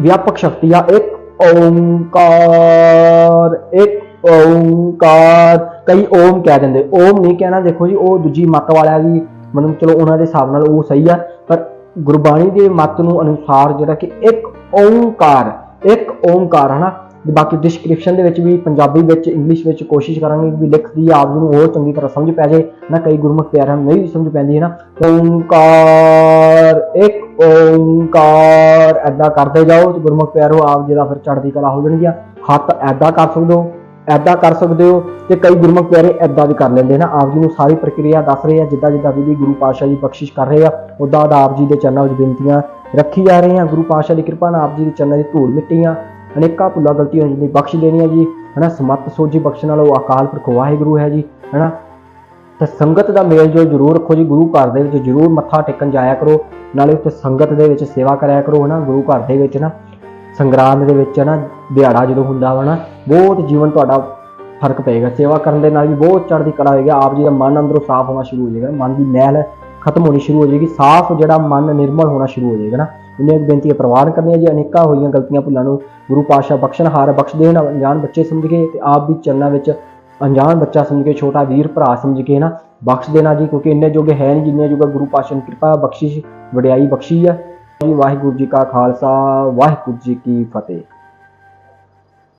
ਵਿਆਪਕ ਸ਼ਕਤੀ ਆ, ਇੱਕ ਓੰਕਾਰ ਇੱਕ ਓੰਕਾਰ ਕਈ ਓਮ ਕਹਿ ਦਿੰਦੇ। ਓਮ ਨਹੀਂ ਕਹਿਣਾ, ਦੇਖੋ ਜੀ, ਉਹ ਦੂਜੀ ਮੱਤ ਵਾਲਿਆਂ ਦੀ ਮਤਲਬ ਚਲੋ ਉਹਨਾਂ ਦੇ ਹਿਸਾਬ ਨਾਲ ਉਹ ਸਹੀ ਆ, ਪਰ ਗੁਰਬਾਣੀ ਦੇ ਮਤ ਨੂੰ ਅਨੁਸਾਰ ਜਿਹੜਾ ਕਿ ਇੱਕ ਓੰਕਾਰ ਇੱਕ ਓਮਕਾਰ ਹਨਾ, ਤੇ ਬਾਕੀ ਡਿਸਕ੍ਰਿਪਸ਼ਨ ਦੇ ਵਿੱਚ ਵੀ, ਪੰਜਾਬੀ ਵਿੱਚ ਇੰਗਲਿਸ਼ ਵਿੱਚ ਕੋਸ਼ਿਸ਼ ਕਰਾਂਗੇ ਵੀ ਲਿਖ ਦੀ ਆਪ ਜੀ ਨੂੰ ਹੋਰ ਚੰਗੀ ਤਰ੍ਹਾਂ ਸਮਝ ਪੈ ਜਾਏ, ਨਾ ਕਈ ਗੁਰਮੁਖ ਪਿਆਰਿਆਂ ਨੂੰ ਨਹੀਂ ਸਮਝ ਪੈਂਦੀ ਹੈ ਨਾ ਓੰਕਾਰ ਇੱਕ ਓੰਕਾਰ ਐਦਾਂ ਕਰਦੇ ਜਾਓ ਤੇ ਗੁਰਮੁਖ ਪਿਆਰੋ, ਆਪ ਜੀ ਦਾ ਫਿਰ ਚੜ੍ਹਦੀ ਕਲਾ ਹੋ ਜਾਣਗੀਆਂ ਹੱਥ ਐਦਾਂ ਕਰ ਸਕਦੇ ਹੋ ਐਦਾਂ ਕਰ ਸਕਦੇ ਹੋ ਤੇ ਕਈ ਗੁਰਮੁਖ ਪਿਆਰੇ ਐਦਾਂ ਵੀ ਕਰ ਲੈਂਦੇ ਨਾ। ਆਪ ਜੀ ਨੂੰ ਸਾਰੀ ਪ੍ਰਕਿਰਿਆ ਦੱਸ ਰਹੇ ਆ, ਜਿੱਦਾਂ ਜਿੱਦਾਂ ਵੀ ਗੁਰੂ ਪਾਤਸ਼ਾਹ ਜੀ ਬਖਸ਼ਿਸ਼ ਕਰ ਰਹੇ ਆ ਉਦਾਂ ਦਾ ਆਪ ਜੀ ਦੇ ਚਰਨਾਂ ਵਿੱਚ ਬੇਨਤੀਆਂ ਰੱਖੀ ਜਾ ਰਹੀਆਂ। ਗੁਰੂ ਪਾਤਸ਼ਾਹ ਦੀ ਕਿਰਪਾ ਨਾਲ ਆਪ ਜੀ ਦੇ ਚਰਨਾਂ ਦੀ ਧੂੜ ਮਿੱਟੀਆਂ ਅਨੇਕਾਂ ਭੁੱਲਾਂ ਗਲਤੀਆਂ ਹੋਈਆਂ ਜੀ ਬਖਸ਼ ਦੇਣੀਆਂ ਜੀ, ਹਨਾ, ਸਮਤ ਸੋਝੀ ਬਖਸ਼ਣ ਵਾਲਾ ਉਹ ਅਕਾਲ ਪੁਰਖ ਵਾਹਿਗੁਰੂ ਹੈ ਜੀ, ਹਨਾ। ਤੇ ਸੰਗਤ ਦਾ ਮੇਲ ਜੋ ਜ਼ਰੂਰ ਰੱਖੋ ਜੀ, ਗੁਰੂ ਘਰ ਦੇ ਵਿੱਚ ਜ਼ਰੂਰ ਮੱਥਾ ਟੇਕਣ ਜਾਇਆ ਕਰੋ, ਨਾਲੇ ਉੱਥੇ ਸੰਗਤ ਦੇ ਵਿੱਚ ਸੇਵਾ ਕਰਿਆ ਕਰੋ, ਹਨਾ, ਗੁਰੂ ਘਰ ਦੇ ਵਿੱਚ ਨਾ, ਸੰਗਰਾਂਦ ਦੇ ਵਿੱਚ ਨਾ, ਦਿਹਾੜਾ ਜਦੋਂ ਹੁੰਦਾ ਵਾ ਨਾ, ਬਹੁਤ ਜੀਵਨ ਤੁਹਾਡਾ ਫ਼ਰਕ ਪਏਗਾ, ਸੇਵਾ ਕਰਨ ਦੇ ਨਾਲ ਵੀ ਬਹੁਤ ਚੜ੍ਹਦੀ ਕਲਾ ਹੋਏਗੀ, ਆਪ ਜੀ ਦਾ ਮਨ ਅੰਦਰੋਂ ਸਾਫ਼ ਹੋਣਾ ਸ਼ੁਰੂ ਹੋ ਜਾਏਗਾ, ਮਨ ਦੀ ਮਹਿਲ ਖਤਮ ਹੋਣੀ ਸ਼ੁਰੂ ਹੋ ਜਾਏਗੀ, ਸਾਫ਼ ਜਿਹੜਾ ਮਨ ਨਿਰਮਲ ਹੋਣਾ ਸ਼ੁਰੂ ਹੋ ਜਾਏਗਾ ਨਾ, ਇਹਨੇ ਬੇਨਤੀ ਪ੍ਰਵਾਨ ਕਰਨੀਆਂ ਜੀ, ਅਨੇਕਾਂ ਹੋਈਆਂ ਗਲਤੀਆਂ ਭੁੱਲਾਂ ਨੂੰ ਗੁਰੂ ਪਾਤਸ਼ਾਹ ਬਖਸ਼ਣਹਾਰ ਬਖਸ਼ ਦੇਣ ਅਣਜਾਣ ਬੱਚੇ ਸਮਝ ਕੇ ਤੇ ਆਪ ਵੀ ਚਰਨਾਂ ਵਿੱਚ ਅਣਜਾਣ ਬੱਚਾ ਸਮਝ ਕੇ, ਛੋਟਾ ਵੀਰ, ਭਰਾ ਸਮਝ ਕੇ ਨਾ ਬਖਸ਼ ਦੇਣਾ ਜੀ, ਕਿਉਂਕਿ ਇੰਨੇ ਜੋਗੇ ਹੈ ਨਹੀਂ ਜਿੰਨੇ ਜੋਗਾ ਗੁਰੂ ਪਾਤਸ਼ਾਹ ਕਿਰਪਾ, ਬਖਸ਼ਿਸ਼, ਵਡਿਆਈ ਬਖਸ਼ੀ ਹੈ ਜੀ, ਵਾਹਿਗੁਰੂ ਜੀ ਕਾ ਖਾਲਸਾ, ਵਾਹਿਗੁਰੂ ਜੀ ਕੀ ਫਤਿਹ।